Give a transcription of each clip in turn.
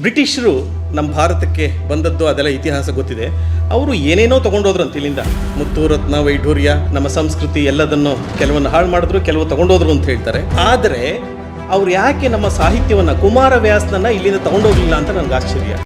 ಬ್ರಿಟಿಷರು ನಮ್ಮ ಭಾರತಕ್ಕೆ ಬಂದದ್ದು, ಅದೆಲ್ಲ ಇತಿಹಾಸ ಗೊತ್ತಿದೆ. ಅವರು ಏನೇನೋ ತಗೊಂಡೋದ್ರು ಅಂತ ಇಲ್ಲಿಂದ. ಮುತ್ತು, ರತ್ನ, ವೈಢೂರ್ಯ, ನಮ್ಮ ಸಂಸ್ಕೃತಿ ಎಲ್ಲದನ್ನು ಕೆಲವನ್ನು ಹಾಳು ಮಾಡಿದ್ರು, ಕೆಲವು ತಗೊಂಡೋದ್ರು ಅಂತ ಹೇಳ್ತಾರೆ. ಆದರೆ, ಅವ್ರು ಯಾಕೆ ನಮ್ಮ ಸಾಹಿತ್ಯವನ್ನು ಕುಮಾರವ್ಯಾಸನನ್ನ ಇಲ್ಲಿಂದ ತಗೊಂಡೋಗ್ಲಿಲ್ಲ ಅಂತ ನನಗೆ ಆಶ್ಚರ್ಯ.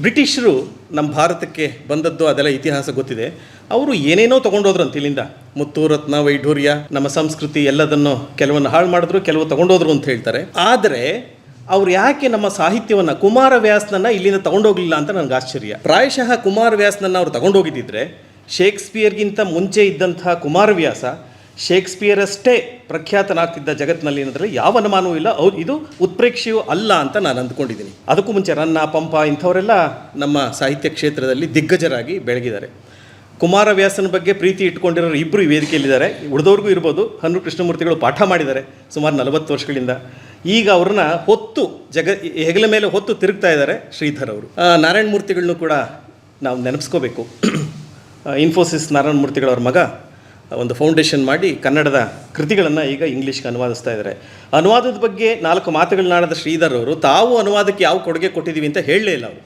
ಬ್ರಿಟಿಷರು ನಮ್ಮ ಭಾರತಕ್ಕೆ ಬಂದದ್ದು, ಅದೆಲ್ಲ ಇತಿಹಾಸ ಗೊತ್ತಿದೆ. ಅವರು ಏನೇನೋ ತಗೊಂಡೋದ್ರು ಅಂತ ಇಲ್ಲಿಂದ. ಮುತ್ತು, ರತ್ನ, ವೈಢೂರ್ಯ, ನಮ್ಮ ಸಂಸ್ಕೃತಿ ಎಲ್ಲದನ್ನು ಕೆಲವನ್ನು ಹಾಳು ಮಾಡಿದ್ರು, ಕೆಲವು ತಗೊಂಡೋದ್ರು ಅಂತ ಹೇಳ್ತಾರೆ. ಆದರೆ ಅವ್ರು ಯಾಕೆ ನಮ್ಮ ಸಾಹಿತ್ಯವನ್ನು ಕುಮಾರವ್ಯಾಸನನ್ನ ಇಲ್ಲಿಂದ ತಗೊಂಡೋಗ್ಲಿಲ್ಲ ಅಂತ ನನಗೆ ಆಶ್ಚರ್ಯ. ಪ್ರಾಯಶಃ ಕುಮಾರವ್ಯಾಸನನ್ನ ಅವ್ರು ತಗೊಂಡೋಗಿದ್ದಿದ್ರೆ ಶೇಕ್ಸ್ಪಿಯರ್ಗಿಂತ ಮುಂಚೆ ಇದ್ದಂತಹ ಕುಮಾರವ್ಯಾಸ ಶೇಕ್ಸ್ಪಿಯರ್ ಅಷ್ಟೇ ಪ್ರಖ್ಯಾತನಾಗ್ತಿದ್ದ ಜಗತ್ತಿನಲ್ಲಿ ಏನಂದರೆ ಯಾವ ಅನುಮಾನವೂ ಇಲ್ಲ. ಅವ್ರು ಇದು ಉತ್ಪ್ರೇಕ್ಷೆಯೂ ಅಲ್ಲ ಅಂತ ನಾನು ಅಂದ್ಕೊಂಡಿದ್ದೀನಿ. ಅದಕ್ಕೂ ಮುಂಚೆ ರನ್ನ, ಪಂಪ ಇಂಥವರೆಲ್ಲ ನಮ್ಮ ಸಾಹಿತ್ಯ ಕ್ಷೇತ್ರದಲ್ಲಿ ದಿಗ್ಗಜರಾಗಿ ಬೆಳಗಿದ್ದಾರೆ. ಕುಮಾರವ್ಯಾಸನ ಬಗ್ಗೆ ಪ್ರೀತಿ ಇಟ್ಕೊಂಡಿರೋರು ಇಬ್ಬರು ವೇದಿಕೆಯಲ್ಲಿದ್ದಾರೆ. ಉಳಿದವ್ರಿಗೂ ಇರ್ಬೋದು. ಹನು ಕೃಷ್ಣಮೂರ್ತಿಗಳು ಪಾಠ ಮಾಡಿದ್ದಾರೆ ಸುಮಾರು ನಲವತ್ತು ವರ್ಷಗಳಿಂದ. ಈಗ ಅವ್ರನ್ನ ಹೊತ್ತು ಜಗ ಹೆಗಲ ಮೇಲೆ ಹೊತ್ತು ತಿರುಗ್ತಾ ಇದ್ದಾರೆ ಶ್ರೀಧರ್ ಅವರು. ನಾರಾಯಣ ಮೂರ್ತಿಗಳನ್ನು ಕೂಡ ನಾವು ನೆನಪಿಸ್ಕೋಬೇಕು. ಇನ್ಫೋಸಿಸ್ ನಾರಾಯಣ ಮೂರ್ತಿಗಳವ್ರ ಮಗ ಒಂದು ಫೌಂಡೇಶನ್ ಮಾಡಿ ಕನ್ನಡದ ಕೃತಿಗಳನ್ನು ಈಗ ಇಂಗ್ಲೀಷ್ಗೆ ಅನುವಾದಿಸ್ತಾ ಇದ್ದಾರೆ. ಅನುವಾದದ ಬಗ್ಗೆ ನಾಲ್ಕು ಮಾತುಗಳನ್ನಾಡದ ಶ್ರೀಧರ್ ಅವರು, ತಾವು ಅನುವಾದಕ್ಕೆ ಯಾವ ಕೊಡುಗೆ ಕೊಟ್ಟಿದ್ದೀವಿ ಅಂತ ಹೇಳಲೇ ಇಲ್ಲ ಅವರು.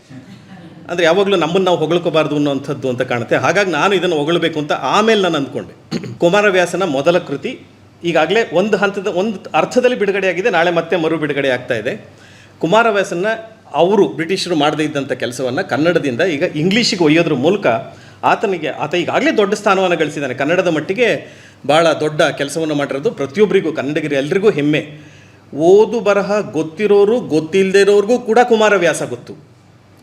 ಅಂದರೆ ಯಾವಾಗಲೂ ನಮ್ಮನ್ನು ನಾವು ಹೊಗಳ್ಕೋಬಾರ್ದು ಅನ್ನೋಂಥದ್ದು ಅಂತ ಕಾಣುತ್ತೆ. ಹಾಗಾಗಿ ನಾನು ಇದನ್ನು ಹೊಗಳಬೇಕು ಅಂತ ಆಮೇಲೆ ನಾನು ಅಂದ್ಕೊಂಡೆ. ಕುಮಾರವ್ಯಾಸನ ಮೊದಲ ಕೃತಿ ಈಗಾಗಲೇ ಒಂದು ಹಂತದ ಒಂದು ಅರ್ಥದಲ್ಲಿ ಬಿಡುಗಡೆಯಾಗಿದೆ, ನಾಳೆ ಮತ್ತೆ ಮರು ಬಿಡುಗಡೆ ಆಗ್ತಾ ಇದೆ. ಕುಮಾರವ್ಯಾಸನ ಅವರು ಬ್ರಿಟಿಷರು ಮಾಡದೇ ಇದ್ದಂಥ ಕೆಲಸವನ್ನು ಕನ್ನಡದಿಂದ ಈಗ ಇಂಗ್ಲೀಷಿಗೆ ಒಯ್ಯೋದ್ರ ಮೂಲಕ ಆತನಿಗೆ, ಆತ ಈಗಾಗಲೇ ದೊಡ್ಡ ಸ್ಥಾನವನ್ನು ಗಳಿಸಿದ್ದಾನೆ. ಕನ್ನಡದ ಮಟ್ಟಿಗೆ ಭಾಳ ದೊಡ್ಡ ಕೆಲಸವನ್ನು ಮಾಡಿರೋದು ಪ್ರತಿಯೊಬ್ಬರಿಗೂ, ಕನ್ನಡಿಗರು ಎಲ್ರಿಗೂ ಹೆಮ್ಮೆ. ಓದು ಬರಹ ಗೊತ್ತಿರೋರು ಗೊತ್ತಿಲ್ಲದೆ ಇರೋರಿಗೂ ಕೂಡ ಕುಮಾರವ್ಯಾಸ ಗೊತ್ತು.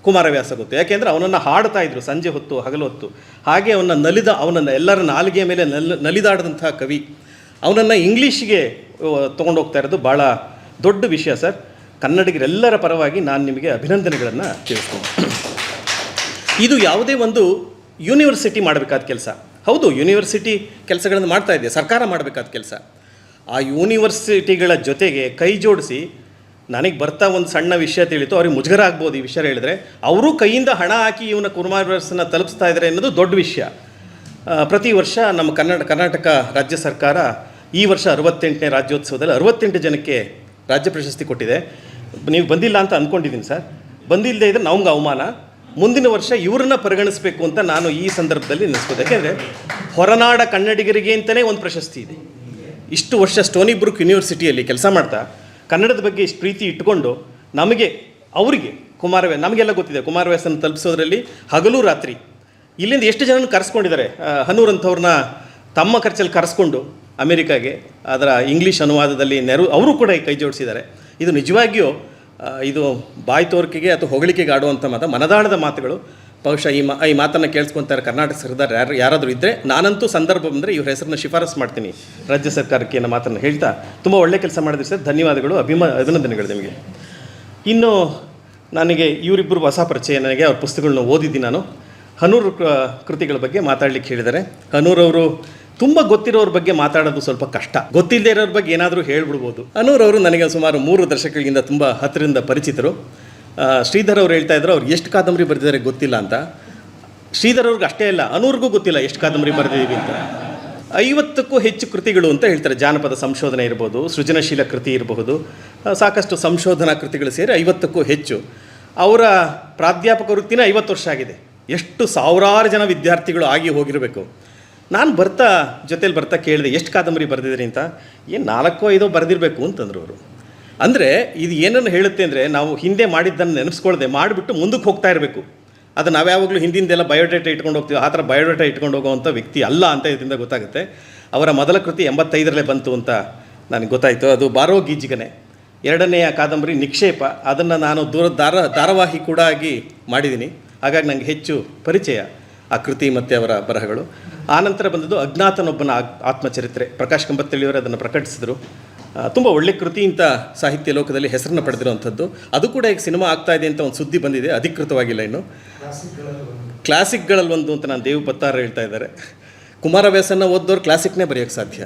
ಕುಮಾರವ್ಯಾಸ ಗೊತ್ತು. ಯಾಕೆಂದರೆ ಅವನನ್ನು ಹಾಡ್ತಾ ಇದ್ರು, ಸಂಜೆ ಹೊತ್ತು, ಹಗಲು ಹೊತ್ತು. ಹಾಗೆ ಅವನ ನಲಿದ, ಅವನನ್ನು ಎಲ್ಲರ ನಾಲಿಗೆಯ ಮೇಲೆ ನಲ್, ನಲಿದಾಡಿದಂತಹ ಕವಿ. ಅವನನ್ನು ಇಂಗ್ಲೀಷಿಗೆ ತೊಗೊಂಡೋಗ್ತಾ ಇರೋದು ಭಾಳ ದೊಡ್ಡ ವಿಷಯ ಸರ್. ಕನ್ನಡಿಗರೆಲ್ಲರ ಪರವಾಗಿ ನಾನು ನಿಮಗೆ ಅಭಿನಂದನೆಗಳನ್ನು ತಿಳಿಸ್ತೀನಿ. ಇದು ಯಾವುದೇ ಒಂದು ಯೂನಿವರ್ಸಿಟಿ ಮಾಡಬೇಕಾದ ಕೆಲಸ. ಹೌದು, ಯೂನಿವರ್ಸಿಟಿ ಕೆಲಸಗಳನ್ನು ಮಾಡ್ತಾ ಇದೆ ಸರ್ಕಾರ ಮಾಡಬೇಕಾದ ಕೆಲಸ. ಆ ಯೂನಿವರ್ಸಿಟಿಗಳ ಜೊತೆಗೆ ಕೈ ಜೋಡಿಸಿ ನನಗೆ ಬರ್ತಾ ಒಂದು ಸಣ್ಣ ವಿಷಯ ತಿಳಿತು, ಅವ್ರಿಗೆ ಮುಜುಗರ ಆಗ್ಬೋದು ಈ ವಿಷಯ ಹೇಳಿದ್ರೆ. ಅವರು ಕೈಯಿಂದ ಹಣ ಹಾಕಿ ಇವನ ಕುಮಾರವ್ಯಾಸನ ತಲುಪಿಸ್ತಾ ಇದ್ದಾರೆ ಅನ್ನೋದು ದೊಡ್ಡ ವಿಷಯ. ಪ್ರತಿ ವರ್ಷ ನಮ್ಮ ಕನ್ನಡ, ಕರ್ನಾಟಕ ರಾಜ್ಯ ಸರ್ಕಾರ ಈ ವರ್ಷ ಅರವತ್ತೆಂಟನೇ ರಾಜ್ಯೋತ್ಸವದಲ್ಲಿ ಅರವತ್ತೆಂಟು ಜನಕ್ಕೆ ರಾಜ್ಯ ಪ್ರಶಸ್ತಿ ಕೊಟ್ಟಿದೆ. ನೀವು ಬಂದಿಲ್ಲ ಅಂತ ಅಂದ್ಕೊಂಡಿದ್ದೀನಿ ಸರ್. ಬಂದಿಲ್ಲದೆ ಇದ್ರೆ ನಮ್ಗೆ ಅವಮಾನ. ಮುಂದಿನ ವರ್ಷ ಇವ್ರನ್ನ ಪರಿಗಣಿಸಬೇಕು ಅಂತ ನಾನು ಈ ಸಂದರ್ಭದಲ್ಲಿ ನೆನೆಸ್ಬೋದು ಯಾಕೆಂದರೆ ಹೊರನಾಡ ಕನ್ನಡಿಗರಿಗೆ ಅಂತಲೇ ಒಂದು ಪ್ರಶಸ್ತಿ ಇದೆ. ಇಷ್ಟು ವರ್ಷ ಸ್ಟೋನಿ ಬ್ರೂಕ್ ಯೂನಿವರ್ಸಿಟಿಯಲ್ಲಿ ಕೆಲಸ ಮಾಡ್ತಾ ಕನ್ನಡದ ಬಗ್ಗೆ ಇಷ್ಟು ಪ್ರೀತಿ ಇಟ್ಕೊಂಡು ನಮಗೆ, ಅವರಿಗೆ ಕುಮಾರವ್ಯ, ನಮಗೆಲ್ಲ ಗೊತ್ತಿದೆ ಕುಮಾರವ್ಯಾಸನ ತಲುಪಿಸೋದ್ರಲ್ಲಿ ಹಗಲು ರಾತ್ರಿ. ಇಲ್ಲಿಂದ ಎಷ್ಟು ಜನನ ಕರೆಸ್ಕೊಂಡಿದ್ದಾರೆ? ಹನೂರಂಥವ್ರನ್ನ ತಮ್ಮ ಖರ್ಚಲ್ಲಿ ಕರೆಸ್ಕೊಂಡು ಅಮೆರಿಕಾಗೆ, ಅದರ ಇಂಗ್ಲೀಷ್ ಅನುವಾದದಲ್ಲಿ ನೆರವು ಅವರು ಕೂಡ ಕೈ ಜೋಡಿಸಿದ್ದಾರೆ. ಇದು ನಿಜವಾಗಿಯೂ ಇದು ಬಾಯಿ ತೋರಿಕೆಗೆ ಅಥವಾ ಹೊಗಳಿಕೆಗೆ ಆಡುವಂಥ ಮಾತು, ಮನದಾಳದ ಮಾತುಗಳು. ಬಹುಶಃ ಈ ಮಾ, ಈ ಮಾತನ್ನು ಕೇಳಿಸ್ಕೊತಾರೆ ಕರ್ನಾಟಕ ಸರ್ಕಾರ ಯಾರು, ಯಾರಾದರೂ ಇದ್ದರೆ ನಾನಂತೂ ಸಂದರ್ಭ ಬಂದರೆ ಇವ್ರ ಹೆಸರನ್ನ ಶಿಫಾರಸು ಮಾಡ್ತೀನಿ. ರಾಜ್ಯ ಸರ್ಕಾರಕ್ಕೆ ಅನ್ನೋ ಮಾತನ್ನು ಹೇಳ್ತಾ, ತುಂಬ ಒಳ್ಳೆ ಕೆಲಸ ಮಾಡಿದ್ರಿ ಸರ್. ಧನ್ಯವಾದಗಳು, ಅಭಿಮಾ, ಅಭಿನಂದನೆಗಳು ನಿಮಗೆ. ಇನ್ನು ನನಗೆ ಇವರಿಬ್ಬರು ಹೊಸ ಪರಿಚಯ, ನನಗೆ ಅವ್ರ ಪುಸ್ತಕಗಳನ್ನ ಓದಿದ್ದೀನಿ ನಾನು. ಹನೂರು ಕೃತಿಗಳ ಬಗ್ಗೆ ಮಾತಾಡಲಿಕ್ಕೆ ಹೇಳಿದ್ದಾರೆ. ಹನೂರವರು ತುಂಬ ಗೊತ್ತಿರೋರ ಬಗ್ಗೆ ಮಾತಾಡೋದು ಸ್ವಲ್ಪ ಕಷ್ಟ. ಗೊತ್ತಿಲ್ಲದೆ ಇರೋರ ಬಗ್ಗೆ ಏನಾದರೂ ಹೇಳ್ಬಿಡ್ಬೋದು. ಅನೂರ್ ಅವರು ನನಗೆ ಸುಮಾರು ಮೂರು ದಶಕಗಳಿಂದ ತುಂಬ ಹತ್ತಿರದಿಂದ ಪರಿಚಿತರು. ಶ್ರೀಧರ್ ಅವ್ರು ಹೇಳ್ತಾ ಇದ್ರು, ಅವ್ರು ಎಷ್ಟು ಕಾದಂಬರಿ ಬರೆದಿದ್ದಾರೆ ಗೊತ್ತಿಲ್ಲ ಅಂತ. ಶ್ರೀಧರ್ ಅವ್ರಿಗೆ ಅಷ್ಟೇ ಇಲ್ಲ ಅನೂರ್ಗೂ ಗೊತ್ತಿಲ್ಲ ಎಷ್ಟು ಕಾದಂಬರಿ ಬರೆದಿದ್ದೀವಿ ಅಂತ. ಐವತ್ತಕ್ಕೂ ಹೆಚ್ಚು ಕೃತಿಗಳು ಅಂತ ಹೇಳ್ತಾರೆ. ಜಾನಪದ ಸಂಶೋಧನೆ ಇರ್ಬೋದು, ಸೃಜನಶೀಲ ಕೃತಿ ಇರಬಹುದು ಸಾಕಷ್ಟು ಸಂಶೋಧನಾ ಕೃತಿಗಳು ಸೇರಿ ಐವತ್ತಕ್ಕೂ ಹೆಚ್ಚು. ಅವರ ಪ್ರಾಧ್ಯಾಪಕ ವೃತ್ತಿನೇ ಐವತ್ತು ವರ್ಷ ಆಗಿದೆ. ಎಷ್ಟು ಸಾವಿರಾರು ಜನ ವಿದ್ಯಾರ್ಥಿಗಳು ಆಗಿ ಹೋಗಿರಬೇಕು. ನಾನು ಬರ್ತಾ ಜೊತೇಲಿ ಬರ್ತಾ ಕೇಳಿದೆ, ಎಷ್ಟು ಕಾದಂಬರಿ ಬರೆದಿದ್ರಿ ಅಂತ? ಏನು ನಾಲ್ಕೋ ಐದೋ ಬರೆದಿರಬೇಕು ಅಂತಂದ್ರು ಅವರು. ಅಂದರೆ ಇದು ಏನನ್ನು ಹೇಳುತ್ತೆ ಅಂದರೆ ನಾವು ಹಿಂದೆ ಮಾಡಿದ್ದನ್ನು ನೆನೆಸ್ಕೊಳ್ದೆ, ಮಾಡಿಬಿಟ್ಟು ಮುಂದಕ್ಕೆ ಹೋಗ್ತಾ ಇರಬೇಕು. ಅದು ನಾವು ಯಾವಾಗಲೂ ಹಿಂದಿಂದೆಲ್ಲ ಬಯೋಡೇಟಾ ಇಟ್ಕೊಂಡು ಹೋಗ್ತೀವಿ, ಆ ಥರ ಬಯೋಡೇಟಾ ಇಟ್ಕೊಂಡು ಹೋಗುವಂಥ ವ್ಯಕ್ತಿ ಅಲ್ಲ ಅಂತ ಇದರಿಂದ ಗೊತ್ತಾಗುತ್ತೆ. ಅವರ ಮೊದಲ ಕೃತಿ ಎಂಬತ್ತೈದರಲ್ಲೇ ಬಂತು ಅಂತ ನನಗೆ ಗೊತ್ತಾಯಿತು. ಅದು ಬಾರೋ ಗೀಜಿಗನೆ. ಎರಡನೆಯ ಕಾದಂಬರಿ ನಿಕ್ಷೇಪ. ಅದನ್ನು ನಾನು ದೂರ ಧಾರ, ಧಾರಾವಾಹಿ ಕೂಡ ಆಗಿ ಮಾಡಿದ್ದೀನಿ. ಹಾಗಾಗಿ ನನಗೆ ಹೆಚ್ಚು ಪರಿಚಯ ಆ ಕೃತಿ ಮತ್ತು ಅವರ ಬರಹಗಳು. ಆನಂತರ ಬಂದದ್ದು ಅಜ್ಞಾತನೊಬ್ಬನ ಆತ್ಮಚರಿತ್ರೆ. ಪ್ರಕಾಶ್ ಕಂಬತ್ತಳ್ಳಿಯವರು ಅದನ್ನು ಪ್ರಕಟಿಸಿದರು. ತುಂಬ ಒಳ್ಳೆ ಕೃತಿ ಇಂಥ ಸಾಹಿತ್ಯ ಲೋಕದಲ್ಲಿ ಹೆಸರನ್ನು ಪಡೆದಿರುವಂಥದ್ದು. ಅದು ಕೂಡ ಈಗ ಸಿನಿಮಾ ಆಗ್ತಾ ಇದೆ ಅಂತ ಒಂದು ಸುದ್ದಿ ಬಂದಿದೆ. ಅಧಿಕೃತವಾಗಿಲ್ಲ ಇನ್ನು. ಕ್ಲಾಸಿಕ್ಗಳಲ್ಲಿ ಒಂದು ಅಂತ ನಾನು ದೇವ್ ಪತ್ತಾರ ಹೇಳ್ತಾ ಇದ್ದಾರೆ. ಕುಮಾರವ್ಯಾಸನ ಓದ್ದವ್ರು ಕ್ಲಾಸಿಕ್ನೇ ಬರೆಯೋಕ್ಕೆ ಸಾಧ್ಯ.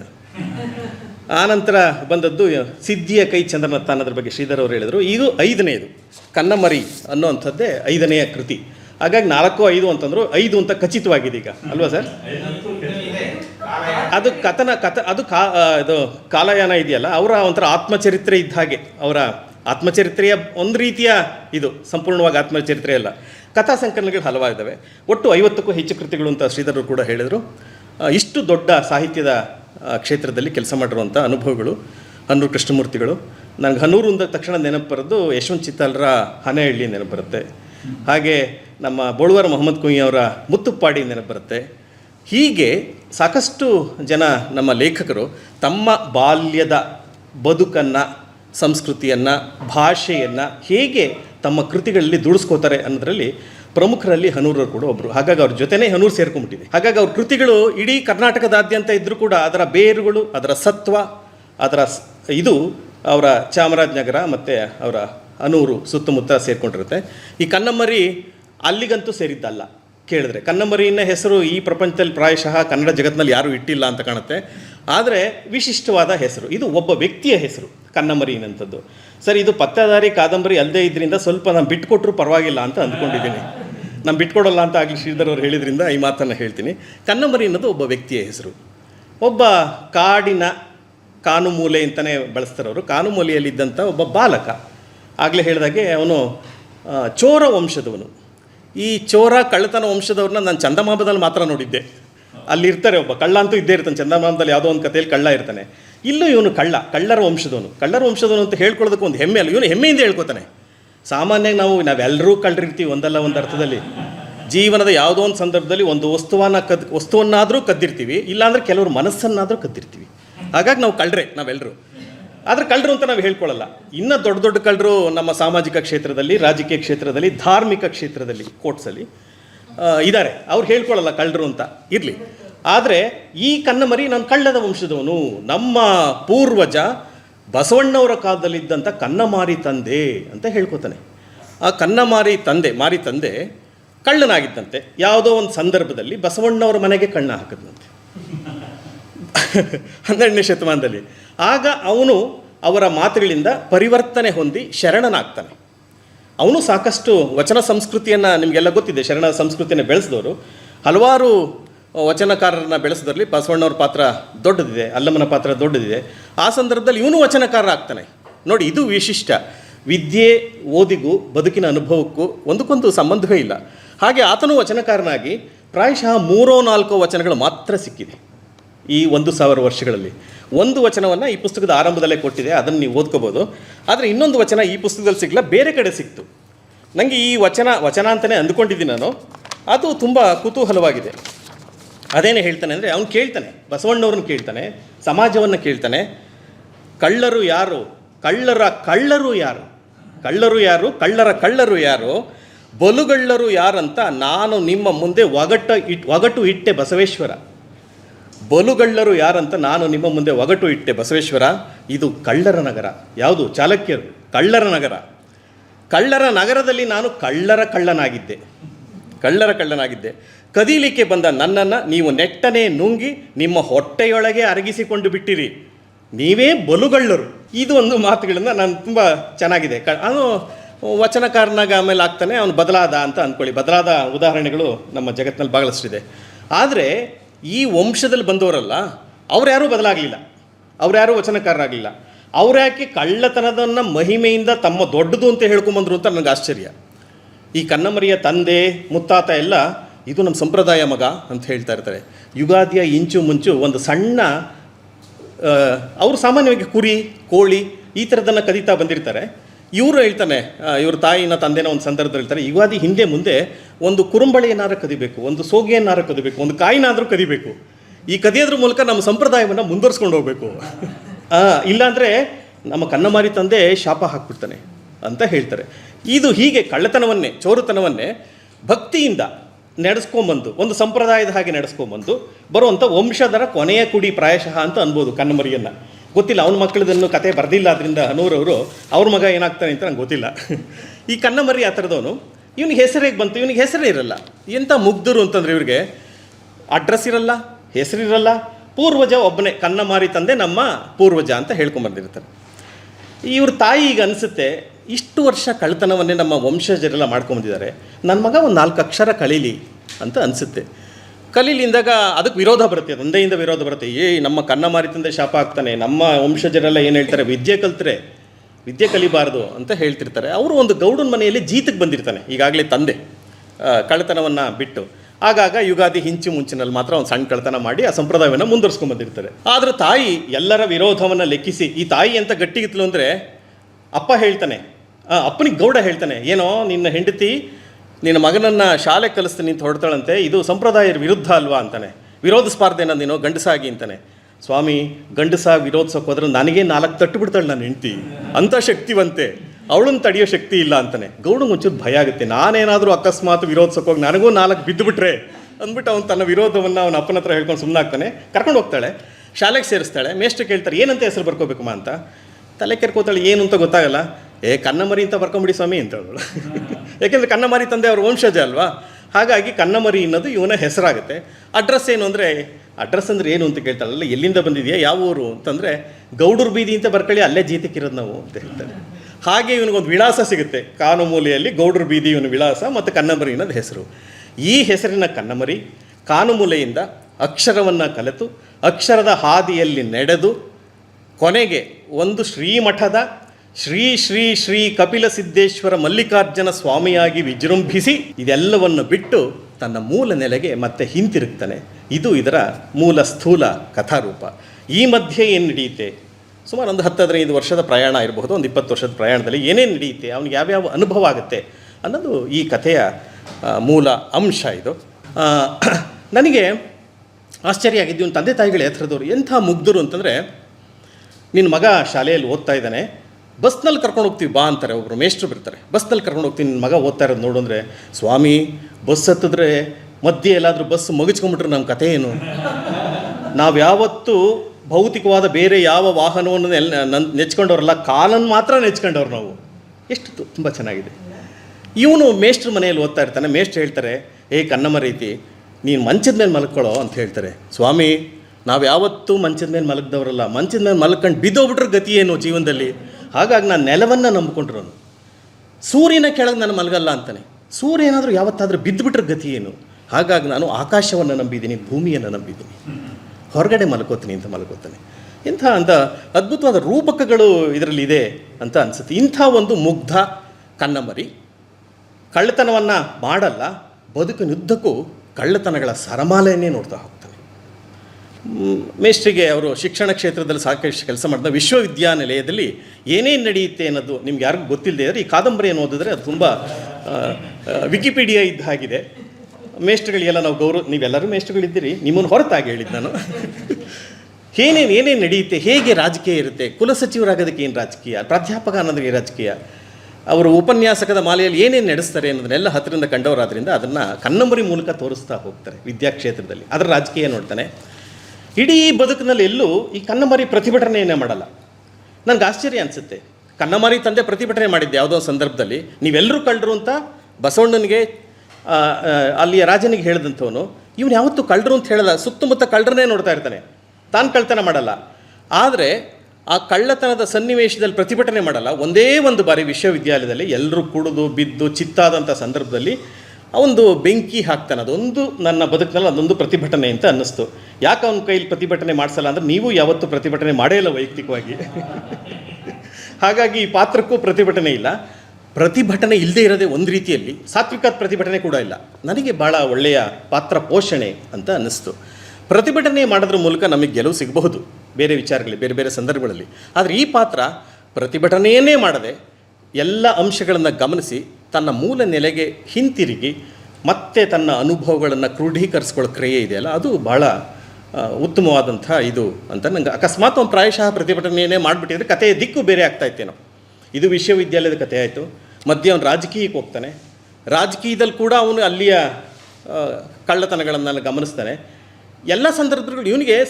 ಆನಂತರ ಬಂದದ್ದು ಸಿದ್ಧಿಯ ಕೈ ಚಂದ್ರನತ್ತ ಅನ್ನೋದ್ರ ಬಗ್ಗೆ ಶ್ರೀಧರ್ ಅವರು ಹೇಳಿದರು. ಇದು ಐದನೇದು. ಕನ್ನಮರಿ ಅನ್ನೋವಂಥದ್ದೇ ಐದನೆಯ ಕೃತಿ. ಹಾಗಾಗಿ ನಾಲ್ಕು, ಐದು ಅಂತಂದ್ರು, ಐದು ಅಂತ ಖಚಿತವಾಗಿದೆ ಈಗ. ಅಲ್ವಾ ಸರ್? ಅದು ಕಥನ, ಕಥ, ಅದು ಕಾ ಇದು ಕಾಲಯಾನ ಇದೆಯಲ್ಲ, ಅವರ ಒಂಥರ ಆತ್ಮಚರಿತ್ರೆ ಇದ್ದ ಹಾಗೆ. ಅವರ ಆತ್ಮಚರಿತ್ರೆಯ ಒಂದು ರೀತಿಯ ಇದು, ಸಂಪೂರ್ಣವಾಗಿ ಆತ್ಮಚರಿತ್ರೆ ಅಲ್ಲ. ಕಥಾ ಸಂಕಲನಗಳು ಹಲವಾರಿದ್ದಾವೆ ಒಟ್ಟು ಐವತ್ತಕ್ಕೂ ಹೆಚ್ಚು ಕೃತಿಗಳು ಅಂತ ಶ್ರೀಧರರು ಕೂಡ ಹೇಳಿದರು. ಇಷ್ಟು ದೊಡ್ಡ ಸಾಹಿತ್ಯದ ಕ್ಷೇತ್ರದಲ್ಲಿ ಕೆಲಸ ಮಾಡಿರುವಂಥ ಅನುಭವಗಳು, ಹನ್ನೂರು ಕೃಷ್ಣಮೂರ್ತಿಗಳು. ನನಗೆ ಹನ್ನೂರು ಅಂದ ತಕ್ಷಣ ನೆನಪು ಬರೋದು ಯಶವಂತ್ ಚಿತ್ತಾಲ್ರ ಹನೆಹಳ್ಳಿ ನೆನಪು ಬರುತ್ತೆ. ಹಾಗೆ ನಮ್ಮ ಬೋಳ್ವರ್ ಮೊಹಮ್ಮದ್ ಕುಯಿ ಅವರ ಮುತ್ತುಪ್ಪಾಡಿ ನೆನಪು ಬರುತ್ತೆ. ಹೀಗೆ ಸಾಕಷ್ಟು ಜನ ನಮ್ಮ ಲೇಖಕರು ತಮ್ಮ ಬಾಲ್ಯದ ಬದುಕನ್ನು, ಸಂಸ್ಕೃತಿಯನ್ನು, ಭಾಷೆಯನ್ನು ಹೇಗೆ ತಮ್ಮ ಕೃತಿಗಳಲ್ಲಿ ದುಡಿಸ್ಕೋತಾರೆ ಅನ್ನೋದರಲ್ಲಿ ಪ್ರಮುಖರಲ್ಲಿ ಹನೂರರು ಕೂಡ ಒಬ್ಬರು ಹಾಗಾಗಿ ಅವ್ರ ಜೊತೆನೇ ಹನೂರು ಸೇರ್ಕೊಂಡ್ಬಿಟ್ಟಿದೆ. ಹಾಗಾಗಿ ಅವ್ರ ಕೃತಿಗಳು ಇಡೀ ಕರ್ನಾಟಕದಾದ್ಯಂತ ಇದ್ದರೂ ಕೂಡ ಅದರ ಬೇರುಗಳು, ಅದರ ಸತ್ವ, ಅದರ ಇದು ಅವರ ಚಾಮರಾಜನಗರ ಮತ್ತು ಅವರ ಅನೂರು ಸುತ್ತಮುತ್ತ ಸೇರಿಕೊಂಡಿರುತ್ತೆ. ಈ ಕನ್ನಮರಿ ಅಲ್ಲಿಗಂತೂ ಸೇರಿದ್ದಲ್ಲ, ಕೇಳಿದ್ರೆ. ಕನ್ನಂಬರಿನ ಹೆಸರು ಈ ಪ್ರಪಂಚದಲ್ಲಿ ಪ್ರಾಯಶಃ ಕನ್ನಡ ಜಗತ್ತಿನಲ್ಲಿ ಯಾರೂ ಇಟ್ಟಿಲ್ಲ ಅಂತ ಕಾಣುತ್ತೆ. ಆದರೆ ವಿಶಿಷ್ಟವಾದ ಹೆಸರು, ಇದು ಒಬ್ಬ ವ್ಯಕ್ತಿಯ ಹೆಸರು, ಕನ್ನಂಬರಿನಂಥದ್ದು. ಸರ್, ಇದು ಪತ್ತೇದಾರಿ, ಕಾದಂಬರಿ ಅಲ್ಲದೆ ಇದರಿಂದ ಸ್ವಲ್ಪ ನಾನು ಬಿಟ್ಕೊಟ್ರು ಪರವಾಗಿಲ್ಲ ಅಂತ ಅಂದ್ಕೊಂಡಿದ್ದೀನಿ. ನಾನು ಬಿಟ್ಕೊಡಲ್ಲ ಅಂತ ಆಗಲಿ ಶ್ರೀಧರ್ ಅವರು ಹೇಳಿದ್ರಿಂದ ಈ ಮಾತನ್ನು ಹೇಳ್ತೀನಿ. ಕನ್ನಮರಿ ಅನ್ನೋದು ಒಬ್ಬ ವ್ಯಕ್ತಿಯ ಹೆಸರು. ಒಬ್ಬ ಕಾಡಿನ ಕಾನುಮೂಲೆ ಅಂತಲೇ ಬಳಸ್ತಾರೆ ಅವರು ಕಾನುಮೂಲೆಯಲ್ಲಿದ್ದಂಥ ಒಬ್ಬ ಬಾಲಕ. ಆಗಲೇ ಹೇಳಿದಾಗೆ ಅವನು ಚೋರ ವಂಶದವನು. ಈ ಚೋರ ಕಳ್ಳತನ ವಂಶದವ್ರನ್ನ ನಾನು ಚಂದಮಾಮದಲ್ಲಿ ಮಾತ್ರ ನೋಡಿದ್ದೆ. ಅಲ್ಲಿ ಇರ್ತಾರೆ ಒಬ್ಬ, ಕಳ್ಳ ಅಂತೂ ಇದ್ದೇ ಇರ್ತಾನೆ, ಚಂದಮಾಮದಲ್ಲಿ ಯಾವುದೋ ಒಂದು ಕಥೆಯಲ್ಲಿ ಕಳ್ಳ ಇರ್ತಾನೆ. ಇಲ್ಲೂ ಇವನು ಕಳ್ಳ, ಕಳ್ಳರ ವಂಶದವನು. ಕಳ್ಳರ ವಂಶದವನು ಅಂತ ಹೇಳ್ಕೊಳ್ಳೋದಕ್ಕೆ ಒಂದು ಹೆಮ್ಮೆ ಅಲ್ಲ, ಇವನು ಹೆಮ್ಮೆಯಿಂದ ಹೇಳ್ಕೊತಾನೆ. ಸಾಮಾನ್ಯವಾಗಿ ನಾವು ನಾವೆಲ್ಲರೂ ಕಳ್ಳರಿರ್ತೀವಿ ಒಂದಲ್ಲ ಒಂದು ಅರ್ಥದಲ್ಲಿ. ಜೀವನದ ಯಾವುದೋ ಒಂದು ಸಂದರ್ಭದಲ್ಲಿ ಒಂದು ವಸ್ತುವನ್ನ ಕದ್, ವಸ್ತುವನ್ನಾದರೂ ಕದ್ದಿರ್ತೀವಿ, ಇಲ್ಲಾಂದ್ರೆ ಕೆಲವರು ಮನಸ್ಸನ್ನಾದರೂ ಕದ್ದಿರ್ತೀವಿ. ಹಾಗಾಗಿ ನಾವು ಕಳ್ಳರೆ ನಾವೆಲ್ಲರೂ ಆದರೆ ಕಳ್ಳರು ಅಂತ ನಾವು ಹೇಳ್ಕೊಳ್ಳಲ್ಲ ಇನ್ನು ದೊಡ್ಡ ದೊಡ್ಡ ಕಳ್ಳರು ನಮ್ಮ ಸಾಮಾಜಿಕ ಕ್ಷೇತ್ರದಲ್ಲಿ, ರಾಜಕೀಯ ಕ್ಷೇತ್ರದಲ್ಲಿ, ಧಾರ್ಮಿಕ ಕ್ಷೇತ್ರದಲ್ಲಿ ಕೋರ್ಟ್ಸಲ್ಲಿ ಇದ್ದಾರೆ ಅವ್ರು ಹೇಳ್ಕೊಳ್ಳಲ್ಲ ಕಳ್ಳರು ಅಂತ. ಇರಲಿ. ಆದರೆ ಈ ಕನ್ನಮರಿ ನಾನು ಕಳ್ಳದ ವಂಶದವನು, ನಮ್ಮ ಪೂರ್ವಜ ಬಸವಣ್ಣವರ ಕಾಲದಲ್ಲಿದ್ದಂಥ ಕನ್ನಮಾರಿ ತಂದೆ ಅಂತ ಹೇಳ್ಕೊತಾನೆ. ಆ ಕನ್ನಮಾರಿ ತಂದೆ, ಮಾರಿ ತಂದೆ ಕಳ್ಳನಾಗಿದ್ದಂತೆ. ಯಾವುದೋ ಒಂದು ಸಂದರ್ಭದಲ್ಲಿ ಬಸವಣ್ಣವರ ಮನೆಗೆ ಕಣ್ಣ ಹಾಕಿದಂತೆ ಹನ್ನೆರಡನೇ ಶತಮಾನದಲ್ಲಿ. ಆಗ ಅವನು ಅವರ ಮಾತುಗಳಿಂದ ಪರಿವರ್ತನೆ ಹೊಂದಿ ಶರಣನಾಗ್ತಾನೆ. ಅವನು ಸಾಕಷ್ಟು ವಚನ ಸಂಸ್ಕೃತಿಯನ್ನು ನಿಮಗೆಲ್ಲ ಗೊತ್ತಿದೆ, ಶರಣ ಸಂಸ್ಕೃತಿಯನ್ನು ಬೆಳೆಸಿದವರು. ಹಲವಾರು ವಚನಕಾರರನ್ನ ಬೆಳೆಸಿದ್ರಲ್ಲಿ ಬಸವಣ್ಣವ್ರ ಪಾತ್ರ ದೊಡ್ಡದಿದೆ, ಅಲ್ಲಮ್ಮನ ಪಾತ್ರ ದೊಡ್ಡದಿದೆ. ಆ ಸಂದರ್ಭದಲ್ಲಿ ಇವನು ವಚನಕಾರ ಆಗ್ತಾನೆ ನೋಡಿ, ಇದು ವಿಶಿಷ್ಟ. ವಿದ್ಯೆ, ಓದಿಗೂ, ಬದುಕಿನ ಅನುಭವಕ್ಕೂ ಒಂದಕ್ಕೊಂದು ಸಂಬಂಧವೇ ಇಲ್ಲ. ಹಾಗೆ ಆತನು ವಚನಕಾರನಾಗಿ, ಪ್ರಾಯಶಃ ಮೂರೋ ನಾಲ್ಕೋ ವಚನಗಳು ಮಾತ್ರ ಸಿಕ್ಕಿದೆ. ಈ ಒಂದು ಸಾವಿರ ವರ್ಷಗಳಲ್ಲಿ. ಒಂದು ವಚನವನ್ನು ಈ ಪುಸ್ತಕದ ಆರಂಭದಲ್ಲೇ ಕೊಟ್ಟಿದೆ, ಅದನ್ನು ನೀವು ಓದ್ಕೋಬೋದು. ಆದರೆ ಇನ್ನೊಂದು ವಚನ ಈ ಪುಸ್ತಕದಲ್ಲಿ ಸಿಗಲ್ಲ ಬೇರೆ ಕಡೆ ಸಿಕ್ತು. ನನಗೆ ಈ ವಚನ ವಚನ ಅಂತಲೇ ಅಂದ್ಕೊಂಡಿದ್ದೀನಿ ನಾನು. ಅದು ತುಂಬ ಕುತೂಹಲವಾಗಿದೆ. ಅದೇನೇ ಹೇಳ್ತಾನೆ ಅಂದರೆ, ಅವನು ಕೇಳ್ತಾನೆ, ಬಸವಣ್ಣವ್ರನ್ನ ಕೇಳ್ತಾನೆ, ಸಮಾಜವನ್ನು ಕೇಳ್ತಾನೆ. ಕಳ್ಳರು ಯಾರು? ಕಳ್ಳರ ಕಳ್ಳರು ಯಾರು? ಕಳ್ಳರು ಯಾರು? ಕಳ್ಳರ ಕಳ್ಳರು ಯಾರು? ಬಲುಗಳ್ಳರು ಯಾರಂತ ನಾನು ನಿಮ್ಮ ಮುಂದೆ ಒಗಟ ಇಟ್, ಒಗಟು ಇಟ್ಟೆ ಬಸವೇಶ್ವರ. ಬಲುಗಳ್ಳರು ಯಾರಂತ ನಾನು ನಿಮ್ಮ ಮುಂದೆ ಒಗಟು ಇಟ್ಟೆ ಬಸವೇಶ್ವರ, ಇದು ಕಳ್ಳರ ನಗರ. ಯಾವುದು? ಚಾಲಕ್ಯರು. ಕಳ್ಳರ ನಗರ. ಕಳ್ಳರ ನಗರದಲ್ಲಿ ನಾನು ಕಳ್ಳರ ಕಳ್ಳನಾಗಿದ್ದೆ. ಕಳ್ಳರ ಕಳ್ಳನಾಗಿದ್ದೆ. ಕದೀಲಿಕ್ಕೆ ಬಂದ ನನ್ನನ್ನು ನೀವು ನೆಟ್ಟನೆ ನುಂಗಿ ನಿಮ್ಮ ಹೊಟ್ಟೆಯೊಳಗೆ ಅರಗಿಸಿಕೊಂಡು ಬಿಟ್ಟಿರಿ. ನೀವೇ ಬಲುಗಳ್ಳರು. ಇದು ಒಂದು ಮಾತುಗಳನ್ನು ನಾನು ತುಂಬ ಚೆನ್ನಾಗಿದೆ. ಕ ಅವನು ವಚನಕಾರನಾಗ ಆಮೇಲೆ ಆಗ್ತಾನೆ, ಅವನು ಬದಲಾದ ಅಂತ ಅಂದ್ಕೊಳ್ಳಿ ಬದಲಾದ ಉದಾಹರಣೆಗಳು ನಮ್ಮ ಜಗತ್ತಿನಲ್ಲಿ ಬಹಳಷ್ಟಿದೆ. ಆದರೆ ಈ ವಂಶದಲ್ಲಿ ಬಂದವರಲ್ಲ, ಅವ್ರು ಯಾರೂ ಬದಲಾಗಲಿಲ್ಲ. ಅವ್ರು ಯಾರೂ ವಚನಕಾರರಾಗಲಿಲ್ಲ. ಅವ್ರು ಯಾಕೆ ಕಳ್ಳತನದನ್ನು ಮಹಿಮೆಯಿಂದ ತಮ್ಮ ದೊಡ್ಡದು ಅಂತ ಹೇಳ್ಕೊಂಬಂದ್ರು ಅಂತ ನನಗೆ ಆಶ್ಚರ್ಯ. ಈ ಕನ್ನಮರಿಯ ತಂದೆ, ಮುತ್ತಾತ ಎಲ್ಲ, ಇದು ನಮ್ಮ ಸಂಪ್ರದಾಯ ಮಗ ಅಂತ ಹೇಳ್ತಾ ಇರ್ತಾರೆ. ಯುಗಾದಿಯ ಇಂಚು ಮುಂಚು ಒಂದು ಸಣ್ಣ ಅವರು ಸಾಮಾನ್ಯವಾಗಿ ಕುರಿ, ಕೋಳಿ ಈ ಥರದನ್ನು ಕದೀತಾ ಬಂದಿರ್ತಾರೆ. ಇವರು ಹೇಳ್ತಾನೆ ಇವ್ರ ತಾಯಿನ ತಂದೆನ ಒಂದು ಸಂದರ್ಭದಲ್ಲಿ ಹೇಳ್ತಾರೆ, ಯುಗಾದಿ ಹಿಂದೆ ಮುಂದೆ ಒಂದು ಕುರುಂಬಳೆಯನ್ನಾರು ಕದಿಬೇಕು, ಒಂದು ಸೋಗೆಯನ್ನಾರ ಕದಿಬೇಕು, ಒಂದು ಕಾಯಿನಾದರೂ ಕದಿಬೇಕು. ಈ ಕದಿಯೋದ್ರ ಮೂಲಕ ನಮ್ಮ ಸಂಪ್ರದಾಯವನ್ನು ಮುಂದುವರ್ಸ್ಕೊಂಡು ಹೋಗಬೇಕು. ಇಲ್ಲಾಂದರೆ ನಮ್ಮ ಕನ್ನಮಾರಿ ತಂದೆ ಶಾಪ ಹಾಕ್ಬಿಡ್ತಾನೆ ಅಂತ ಹೇಳ್ತಾರೆ. ಇದು ಹೀಗೆ ಕಳ್ಳತನವನ್ನೇ, ಚೋರುತನವನ್ನೇ ಭಕ್ತಿಯಿಂದ ನಡೆಸ್ಕೊಂಬಂದು, ಒಂದು ಸಂಪ್ರದಾಯದ ಹಾಗೆ ನಡೆಸ್ಕೊಂಬಂದು ಬರುವಂಥ ವಂಶಧರ ಕೊನೆಯ ಕುಡಿ ಪ್ರಾಯಶಃ ಅಂತ ಅನ್ಬೋದು ಕನ್ನಮರಿಯನ್ನು. ಗೊತ್ತಿಲ್ಲ, ಅವನ ಮಕ್ಕಳದನ್ನು ಕತೆ ಬರೆದಿಲ್ಲ ಅದರಿಂದ ಹನೂರವರು ಅವ್ರ ಮಗ ಏನಾಗ್ತಾನೆ ಅಂತ ನಂಗೆ ಗೊತ್ತಿಲ್ಲ. ಈ ಕನ್ನಮರಿ ಆ ಥರದವನು, ಇವನಿಗೆ ಹೆಸರೇ ಬಂತು, ಇವನಿಗೆ ಹೆಸರೇ ಇರಲ್ಲ. ಎಂಥ ಮುಗ್ಧರು ಅಂತಂದ್ರೆ ಇವ್ರಿಗೆ ಅಡ್ರೆಸ್ ಇರಲ್ಲ ಹೆಸರಿರಲ್ಲ ಪೂರ್ವಜ ಒಬ್ಬನೇ ಕನ್ನಮಾರಿ ತಂದೆ ನಮ್ಮ ಪೂರ್ವಜ ಅಂತ ಹೇಳ್ಕೊಂಬಂದಿರ್ತಾರೆ. ಇವ್ರ ತಾಯಿ ಈಗ ಅನಿಸುತ್ತೆ, ಇಷ್ಟು ವರ್ಷ ಕಳ್ತನವನ್ನೇ ನಮ್ಮ ವಂಶಜರೆಲ್ಲ ಮಾಡ್ಕೊಂಬಂದಿದ್ದಾರೆ. ನನ್ನ ಮಗ ಒಂದು ನಾಲ್ಕು ಅಕ್ಷರ ಕಳೀಲಿ ಅಂತ ಅನಿಸುತ್ತೆ. ಕಲೀಲಿಂದಾಗ ಅದಕ್ಕೆ ವಿರೋಧ ಬರುತ್ತೆ ತಂದೆಯಿಂದ ವಿರೋಧ ಬರುತ್ತೆ. ಏ ನಮ್ಮ ಕನ್ನ ಮಾರಿ ಶಾಪ ಆಗ್ತಾನೆ, ನಮ್ಮ ವಂಶಜರೆಲ್ಲ ಏನು ಹೇಳ್ತಾರೆ, ವಿದ್ಯೆ ಕಲ್ತ್ರೆ, ವಿದ್ಯೆ ಕಲಿಬಾರ್ದು ಅಂತ ಹೇಳ್ತಿರ್ತಾರೆ. ಅವರು ಒಂದು ಗೌಡನ ಮನೆಯಲ್ಲಿ ಜೀತಕ್ಕೆ ಬಂದಿರ್ತಾನೆ, ಈಗಾಗಲೇ ತಂದೆ ಕಳ್ಳತನವನ್ನು ಬಿಟ್ಟು. ಆಗಾಗ ಯುಗಾದಿ ಹಿಂಚು ಮುಂಚಿನಲ್ಲಿ ಮಾತ್ರ ಒಂದು ಸಣ್ಣ ಕಳ್ಳತನ ಮಾಡಿ ಆ ಸಂಪ್ರದಾಯವನ್ನು ಮುಂದುವರ್ಸ್ಕೊಂಡ್ ಬಂದಿರ್ತಾರೆ. ಆದ್ರೆ ತಾಯಿ ಎಲ್ಲರ ವಿರೋಧವನ್ನು ಲೆಕ್ಕಿಸಿ, ಈ ತಾಯಿ ಅಂತ ಗಟ್ಟಿಗಿತ್ಲು ಅಂದರೆ ಅಪ್ಪ ಹೇಳ್ತಾನೆ ಅಪ್ಪನಿಗೆ ಗೌಡ ಹೇಳ್ತಾನೆ, ಏನೋ ನಿನ್ನ ಹೆಂಡತಿ ನಿನ್ನ ಮಗನನ್ನು ಶಾಲೆ ಕಲಿಸ್ತೀನಿ ಅಂತ ಹೊಡ್ತಾಳಂತೆ ಇದು ಸಂಪ್ರದಾಯದ ವಿರುದ್ಧ ಅಲ್ವಾ ಅಂತಾನೆ. ವಿರೋಧ ಸ್ಪರ್ಧೆನ ನೀನು ಗಂಡಸಾಗಿ ಅಂತಾನೆ. ಸ್ವಾಮಿ ಗಂಡಸಾಗಿ ವಿರೋಧಿಸೋಕೆ ಹೋದ್ರೆ ನನಗೆ ನಾಲ್ಕು ತಟ್ಟು ಬಿಡ್ತಾಳೆ ನನ್ನ ಹೆಂಡ್ತಿ. ಅಂಥ ಶಕ್ತಿವಂತೆ. ಅವಳನ್ನು ತಡೆಯೋ ಶಕ್ತಿ ಇಲ್ಲ ಅಂತಾನೆ. ಗೌಡಂಗೆ ಒಂಚೂರು ಭಯ ಆಗುತ್ತೆ. ನಾನೇನಾದರೂ ಅಕಸ್ಮಾತ್ ವಿರೋಧಿಸೋಕೆ ಹೋಗಿ ನನಗೂ ನಾಲ್ಕು ಬಿದ್ದುಬಿಟ್ರೆ ಅಂದ್ಬಿಟ್ಟು ಅವನು ತನ್ನ ವಿರೋಧವನ್ನು ಅವನ ಅಪ್ಪನ ಹತ್ರ ಹೇಳ್ಕೊಂಡು ಸುಮ್ಮನೆ ಆಗ್ತಾನೆ. ಕರ್ಕೊಂಡು ಹೋಗ್ತಾಳೆ. ಶಾಲೆಗೆ ಸೇರಿಸ್ತಾಳೆ. ಮೇಷ್ಟ್ರು ಕೇಳ್ತಾರೆ, ಏನಂತ ಹೆಸರು ಬರ್ಕೋಬೇಕಮ್ಮ ಅಂತ. ತಲೆ ಕೆರ್ಕೋತಾಳೆ, ಏನು ಅಂತ ಗೊತ್ತಾಗಲ್ಲ. ಏ ಕನ್ನಮರಿ ಅಂತ ಬರ್ಕೊಂಬಿಡಿ ಸ್ವಾಮಿ ಅಂತ ಯಾಕೆಂದರೆ ಕನ್ನಮರಿ ತಂದೆ ಅವ್ರ ವಂಶಜ ಅಲ್ವಾ? ಹಾಗಾಗಿ ಕನ್ನಮರಿ ಅನ್ನೋದು ಇವನ ಹೆಸರಾಗುತ್ತೆ. ಅಡ್ರೆಸ್ ಏನು ಅಂದರೆ ಅಡ್ರೆಸ್ ಅಂದರೆ ಏನು ಅಂತ ಕೇಳ್ತಾರಲ್ಲ ಎಲ್ಲಿಂದ ಬಂದಿದೆಯಾ? ಯಾವ ಊರು ಅಂತಂದರೆ, ಗೌಡರ್ ಬೀದಿ ಅಂತ ಬರ್ಕೊಳ್ಳಿ ಅಲ್ಲೇ ಜೀತಕ್ಕಿರೋದು ನಾವು ಅಂತ ಹೇಳ್ತಾರೆ. ಹಾಗೆ ಇವನಿಗೊಂದು ವಿಳಾಸ ಸಿಗುತ್ತೆ. ಕಾನುಮೂಲೆಯಲ್ಲಿ ಗೌಡರು ಬೀದಿ ಇವನ ವಿಳಾಸ ಮತ್ತು ಕನ್ನಮರಿ ಅನ್ನೋದು ಹೆಸರು. ಈ ಹೆಸರಿನ ಕನ್ನಮರಿ ಕಾನುಮೂಲೆಯಿಂದ ಅಕ್ಷರವನ್ನು ಕಲಿತು, ಅಕ್ಷರದ ಹಾದಿಯಲ್ಲಿ ನಡೆದು, ಕೊನೆಗೆ ಒಂದು ಶ್ರೀಮಠದ ಶ್ರೀ ಶ್ರೀ ಶ್ರೀ ಕಪಿಲ ಸಿದ್ದೇಶ್ವರ ಮಲ್ಲಿಕಾರ್ಜುನ ಸ್ವಾಮಿಯಾಗಿ ವಿಜೃಂಭಿಸಿ ಇದೆಲ್ಲವನ್ನು ಬಿಟ್ಟು ತನ್ನ ಮೂಲ ನೆಲೆಗೆ ಮತ್ತೆ ಹಿಂತಿರುಗ್ತಾನೆ. ಇದು ಇದರ ಮೂಲ ಸ್ಥೂಲ ಕಥಾರೂಪ. ಈ ಮಧ್ಯೆ ಏನು ನಡೆಯುತ್ತೆ? ಸುಮಾರು ಒಂದು ಹತ್ತು ಹದಿನೈದು ವರ್ಷದ ಪ್ರಯಾಣ ಇರಬಹುದು, ಒಂದು ಇಪ್ಪತ್ತು ವರ್ಷದ ಪ್ರಯಾಣದಲ್ಲಿ ಏನೇನು ನಡೆಯುತ್ತೆ? ಅವ್ನಿಗೆ ಯಾವ್ಯಾವ ಅನುಭವ ಆಗುತ್ತೆ ಅನ್ನೋದು ಈ ಕಥೆಯ ಮೂಲ ಅಂಶ ಇದು. ನನಗೆ ಆಶ್ಚರ್ಯ ಆಗಿದ್ದು ತಂದೆ ತಾಯಿಗಳು ಎತ್ತರದವ್ರು ಎಂಥ ಮುಗ್ಧರು ಅಂತಂದರೆ ನಿನ್ನ ಮಗ ಶಾಲೆಯಲ್ಲಿ ಓದ್ತಾ ಇದ್ದಾನೆ. ಬಸ್ನಲ್ಲಿ ಕರ್ಕೊಂಡು ಹೋಗ್ತೀವಿ, ಬಾ ಅಂತಾರೆ ಒಬ್ಬರು ಮೇಷ್ಟ್ರು ಬಿಡ್ತಾರೆ ಬಸ್ನಲ್ಲಿ ಕರ್ಕೊಂಡು ಹೋಗ್ತೀನಿ ನಿನ್ನ ಮಗ ಓದ್ತಾ ಇರೋದು ನೋಡು ಅಂದರೆ, ಸ್ವಾಮಿ, ಬಸ್ ಹತ್ತಿದ್ರೆ ಮಧ್ಯೆ ಎಲ್ಲಾದರೂ ಬಸ್ ಮಗಚ್ಕೊಂಬಿಟ್ರೆ ನಮ್ಮ ಕಥೆ ಏನು? ನಾವು ಯಾವತ್ತೂ ಭೌತಿಕವಾದ ಬೇರೆ ಯಾವ ವಾಹನವನ್ನು ಎಲ್ಲ ನನ್, ನೆಚ್ಕೊಂಡವ್ರಲ್ಲ ಕಾಲನ್ನು ಮಾತ್ರ ನೆಚ್ಕೊಂಡವ್ರು ನಾವು. ಎಷ್ಟು ತುಂಬ ಚೆನ್ನಾಗಿದೆ. ಇವನು ಮೇಷ್ಟ್ರ ಮನೆಯಲ್ಲಿ ಓದ್ತಾ ಇರ್ತಾನೆ, ಮೇಷ್ಟ್ರು ಹೇಳ್ತಾರೆ, ಏ ಕನ್ನಮ್ಮ ರೀತಿ, ನೀನು ಮಂಚದ ಮೇಲೆ ಮಲ್ಕೊಳ್ಳೋ ಅಂತ ಹೇಳ್ತಾರೆ. ಸ್ವಾಮಿ, ನಾವು ಯಾವತ್ತೂ ಮಂಚದ ಮೇಲೆ ಮಲಗ್ದವ್ರಲ್ಲ, ಮಂಚದ ಮೇಲೆ ಮಲ್ಕೊಂಡು ಬಿದ್ದೋಗ್ಬಿಟ್ರೆ ಗತಿ ಏನು ಜೀವನದಲ್ಲಿ? ಹಾಗಾಗಿ ನಾನು ನೆಲವನ್ನು ನಂಬ್ಕೊಂಡ್ರನು ಸೂರ್ಯನ ಕೆಳಗೆ ನಾನು ಮಲಗಲ್ಲ ಅಂತಾನೆ. ಸೂರ್ಯ ಏನಾದರೂ ಯಾವತ್ತಾದರೂ ಬಿದ್ದುಬಿಟ್ರೆ ಗತಿ ಏನು? ಹಾಗಾಗಿ ನಾನು ಆಕಾಶವನ್ನು ನಂಬಿದ್ದೀನಿ ಭೂಮಿಯನ್ನು ನಂಬಿದ್ದೀನಿ. ಹೊರಗಡೆ ಮಲ್ಕೋತೀನಿ ಅಂತ ಮಲ್ಕೋತಾನೆ. ಇಂಥ ಅಂತ ಅದ್ಭುತವಾದ ರೂಪಕಗಳು ಇದರಲ್ಲಿ ಇದೆ ಅಂತ ಅನಿಸುತ್ತೆ. ಇಂಥ ಒಂದು ಮುಗ್ಧ ಕನ್ನಮರಿ ಕಳ್ಳತನವನ್ನು ಮಾಡಲ್ಲ ಬದುಕಿನುದ್ದಕ್ಕೂ ಕಳ್ಳತನಗಳ ಸರಮಾಲೆಯನ್ನೇ ನೋಡ್ತಾ ಹೋಗ್ತಾನೆ. ಮ್, ಮೇಷ್ಟ್ರಿಗೆ ಅವರು ಶಿಕ್ಷಣ ಕ್ಷೇತ್ರದಲ್ಲಿ ಸಾಕಷ್ಟು ಕೆಲಸ ಮಾಡಿದ ವಿಶ್ವವಿದ್ಯಾನಿಲಯದಲ್ಲಿ ಏನೇನು ನಡೆಯುತ್ತೆ ಅನ್ನೋದು ನಿಮ್ಗೆ ಯಾರಿಗೂ ಗೊತ್ತಿಲ್ಲದೆ ಇದ್ದರೆ ಈ ಕಾದಂಬರಿಯನ್ನು ಓದಿದ್ರೆ ಅದು ತುಂಬ ವಿಕಿಪೀಡಿಯಾ ಇದ್ದ ಹಾಗಿದೆ. ಮೇಷ್ಟ್ರುಗಳಿಗೆಲ್ಲ ನಾವು ಗೌರವ, ನೀವೆಲ್ಲರೂ ಮೇಷ್ಟ್ರುಗಳಿದ್ದೀರಿ. ನಿಮ್ಮನ್ನು ಹೊರತಾಗಿ ಹೇಳಿದ್ದು ನಾನು. ಏನೇನು ಏನೇನು ನಡೆಯುತ್ತೆ, ಹೇಗೆ ರಾಜಕೀಯ ಇರುತ್ತೆ ಕುಲಸಚಿವರಾಗೋದಕ್ಕೆ ಏನು ರಾಜಕೀಯ, ಪ್ರಾಧ್ಯಾಪಕ ಅನ್ನೋದಕ್ಕೆ ರಾಜಕೀಯ, ಅವರು ಉಪನ್ಯಾಸಕದ ಮಾಲೆಯಲ್ಲಿ ಏನೇನು ನಡೆಸ್ತಾರೆ ಅನ್ನೋದನ್ನೆಲ್ಲ ಹತ್ತಿರದಿಂದ ಕಂಡವರಾದ್ರಿಂದ ಅದನ್ನು ಕನ್ನಂಬರಿ ಮೂಲಕ ತೋರಿಸ್ತಾ ಹೋಗ್ತಾರೆ ವಿದ್ಯಾಕ್ಷೇತ್ರದಲ್ಲಿ. ಅದರ ರಾಜಕೀಯ ನೋಡ್ತಾನೆ. ಇಡೀ ಬದುಕಿನಲ್ಲಿ ಎಲ್ಲೂ ಈ ಕನ್ನಮರಿ ಪ್ರತಿಭಟನೆಯನ್ನೇ ಮಾಡಲ್ಲ. ನನಗೆ ಆಶ್ಚರ್ಯ ಅನಿಸುತ್ತೆ. ಕನ್ನಮಾರಿ ತಂದೆ ಪ್ರತಿಭಟನೆ ಮಾಡಿದ್ದೆ ಯಾವುದೋ ಸಂದರ್ಭದಲ್ಲಿ. ನೀವೆಲ್ಲರೂ ಕಳ್ಳರು ಅಂತ ಬಸವಣ್ಣನಿಗೆ ಅಲ್ಲಿಯ ರಾಜನಿಗೆ ಹೇಳಿದಂಥವನು, ಇವನು ಯಾವತ್ತೂ ಕಳ್ಳರು ಅಂತ ಹೇಳಲ್ಲ, ಸುತ್ತಮುತ್ತ ಕಳ್ಳರನ್ನೇ ನೋಡ್ತಾ ಇರ್ತಾನೆ. ತಾನು ಕಳ್ತನ ಮಾಡಲ್ಲ. ಆದರೆ ಆ ಕಳ್ಳತನದ ಸನ್ನಿವೇಶದಲ್ಲಿ ಪ್ರತಿಭಟನೆ ಮಾಡಲ್ಲ. ಒಂದೇ ಒಂದು ಬಾರಿ ವಿಶ್ವವಿದ್ಯಾಲಯದಲ್ಲಿ ಎಲ್ಲರೂ ಕುಡಿದು, ಬಿದ್ದು, ಚಿತ್ತಾದಂಥ ಸಂದರ್ಭದಲ್ಲಿ ಅವೊಂದು ಬೆಂಕಿ ಹಾಕ್ತಾನೆ. ಅದೊಂದು ನನ್ನ ಬದುಕಿನಲ್ಲಿ ಅದೊಂದು ಪ್ರತಿಭಟನೆ ಅಂತ ಅನ್ನಿಸ್ತು. ಯಾಕೆ ಅವನ ಕೈಲಿ ಪ್ರತಿಭಟನೆ ಮಾಡಿಸಲ್ಲ ಅಂದರೆ ನೀವು ಯಾವತ್ತೂ ಪ್ರತಿಭಟನೆ ಮಾಡೇ ಇಲ್ಲ ವೈಯಕ್ತಿಕವಾಗಿ. ಹಾಗಾಗಿ ಈ ಪಾತ್ರಕ್ಕೂ ಪ್ರತಿಭಟನೆ ಇಲ್ಲ. ಪ್ರತಿಭಟನೆ ಇಲ್ಲದೆ ಇರೋದೇ ಒಂದು ರೀತಿಯಲ್ಲಿ ಸಾತ್ವಿಕ ಪ್ರತಿಭಟನೆ ಕೂಡ ಇಲ್ಲ. ನನಗೆ ಭಾಳ ಒಳ್ಳೆಯ ಪಾತ್ರ ಪೋಷಣೆ ಅಂತ ಅನ್ನಿಸ್ತು. ಪ್ರತಿಭಟನೆ ಮಾಡೋದ್ರ ಮೂಲಕ ನಮಗೆ ಗೆಲುವು ಸಿಗಬಹುದು. ಬೇರೆ ವಿಚಾರಗಳಲ್ಲಿ, ಬೇರೆ ಬೇರೆ ಸಂದರ್ಭಗಳಲ್ಲಿ. ಆದರೆ ಈ ಪಾತ್ರ ಪ್ರತಿಭಟನೆಯೇ ಮಾಡದೆ ಎಲ್ಲ ಅಂಶಗಳನ್ನು ಗಮನಿಸಿ ತನ್ನ ಮೂಲ ನೆಲೆಗೆ ಹಿಂತಿರುಗಿ ಮತ್ತೆ ತನ್ನ ಅನುಭವಗಳನ್ನು ಕ್ರೋಢೀಕರಿಸ್ಕೊಳ್ಳೋ ಕ್ರಿಯೆ ಇದೆಯಲ್ಲ ಅದು ಆ, ಉತ್ತಮವಾದಂಥ ಇದು ಅಂತ ನಂಗೆ ಅಕಸ್ಮಾತ್ ಒಂದು ಪ್ರಾಯಶಃ ಪ್ರತಿಭಟನೆಯೇ ಮಾಡಿಬಿಟ್ಟಿದ್ರೆ ಕಥೆಯ ದಿಕ್ಕು ಬೇರೆ ಆಗ್ತಾ ಇತ್ತೇನೋ. ಇದು ವಿಶ್ವವಿದ್ಯಾಲಯದ ಕಥೆ ಆಯಿತು. ಮಧ್ಯೆ ಅವನು ರಾಜಕೀಯಕ್ಕೆ ಹೋಗ್ತಾನೆ. ರಾಜಕೀಯದಲ್ಲಿ ಕೂಡ ಅವನು ಅಲ್ಲಿಯ ಕಳ್ಳತನಗಳನ್ನು ಗಮನಿಸ್ತಾನೆ. ಎಲ್ಲ ಸಂದರ್ಭಗಳು ಇವನಿಗೆ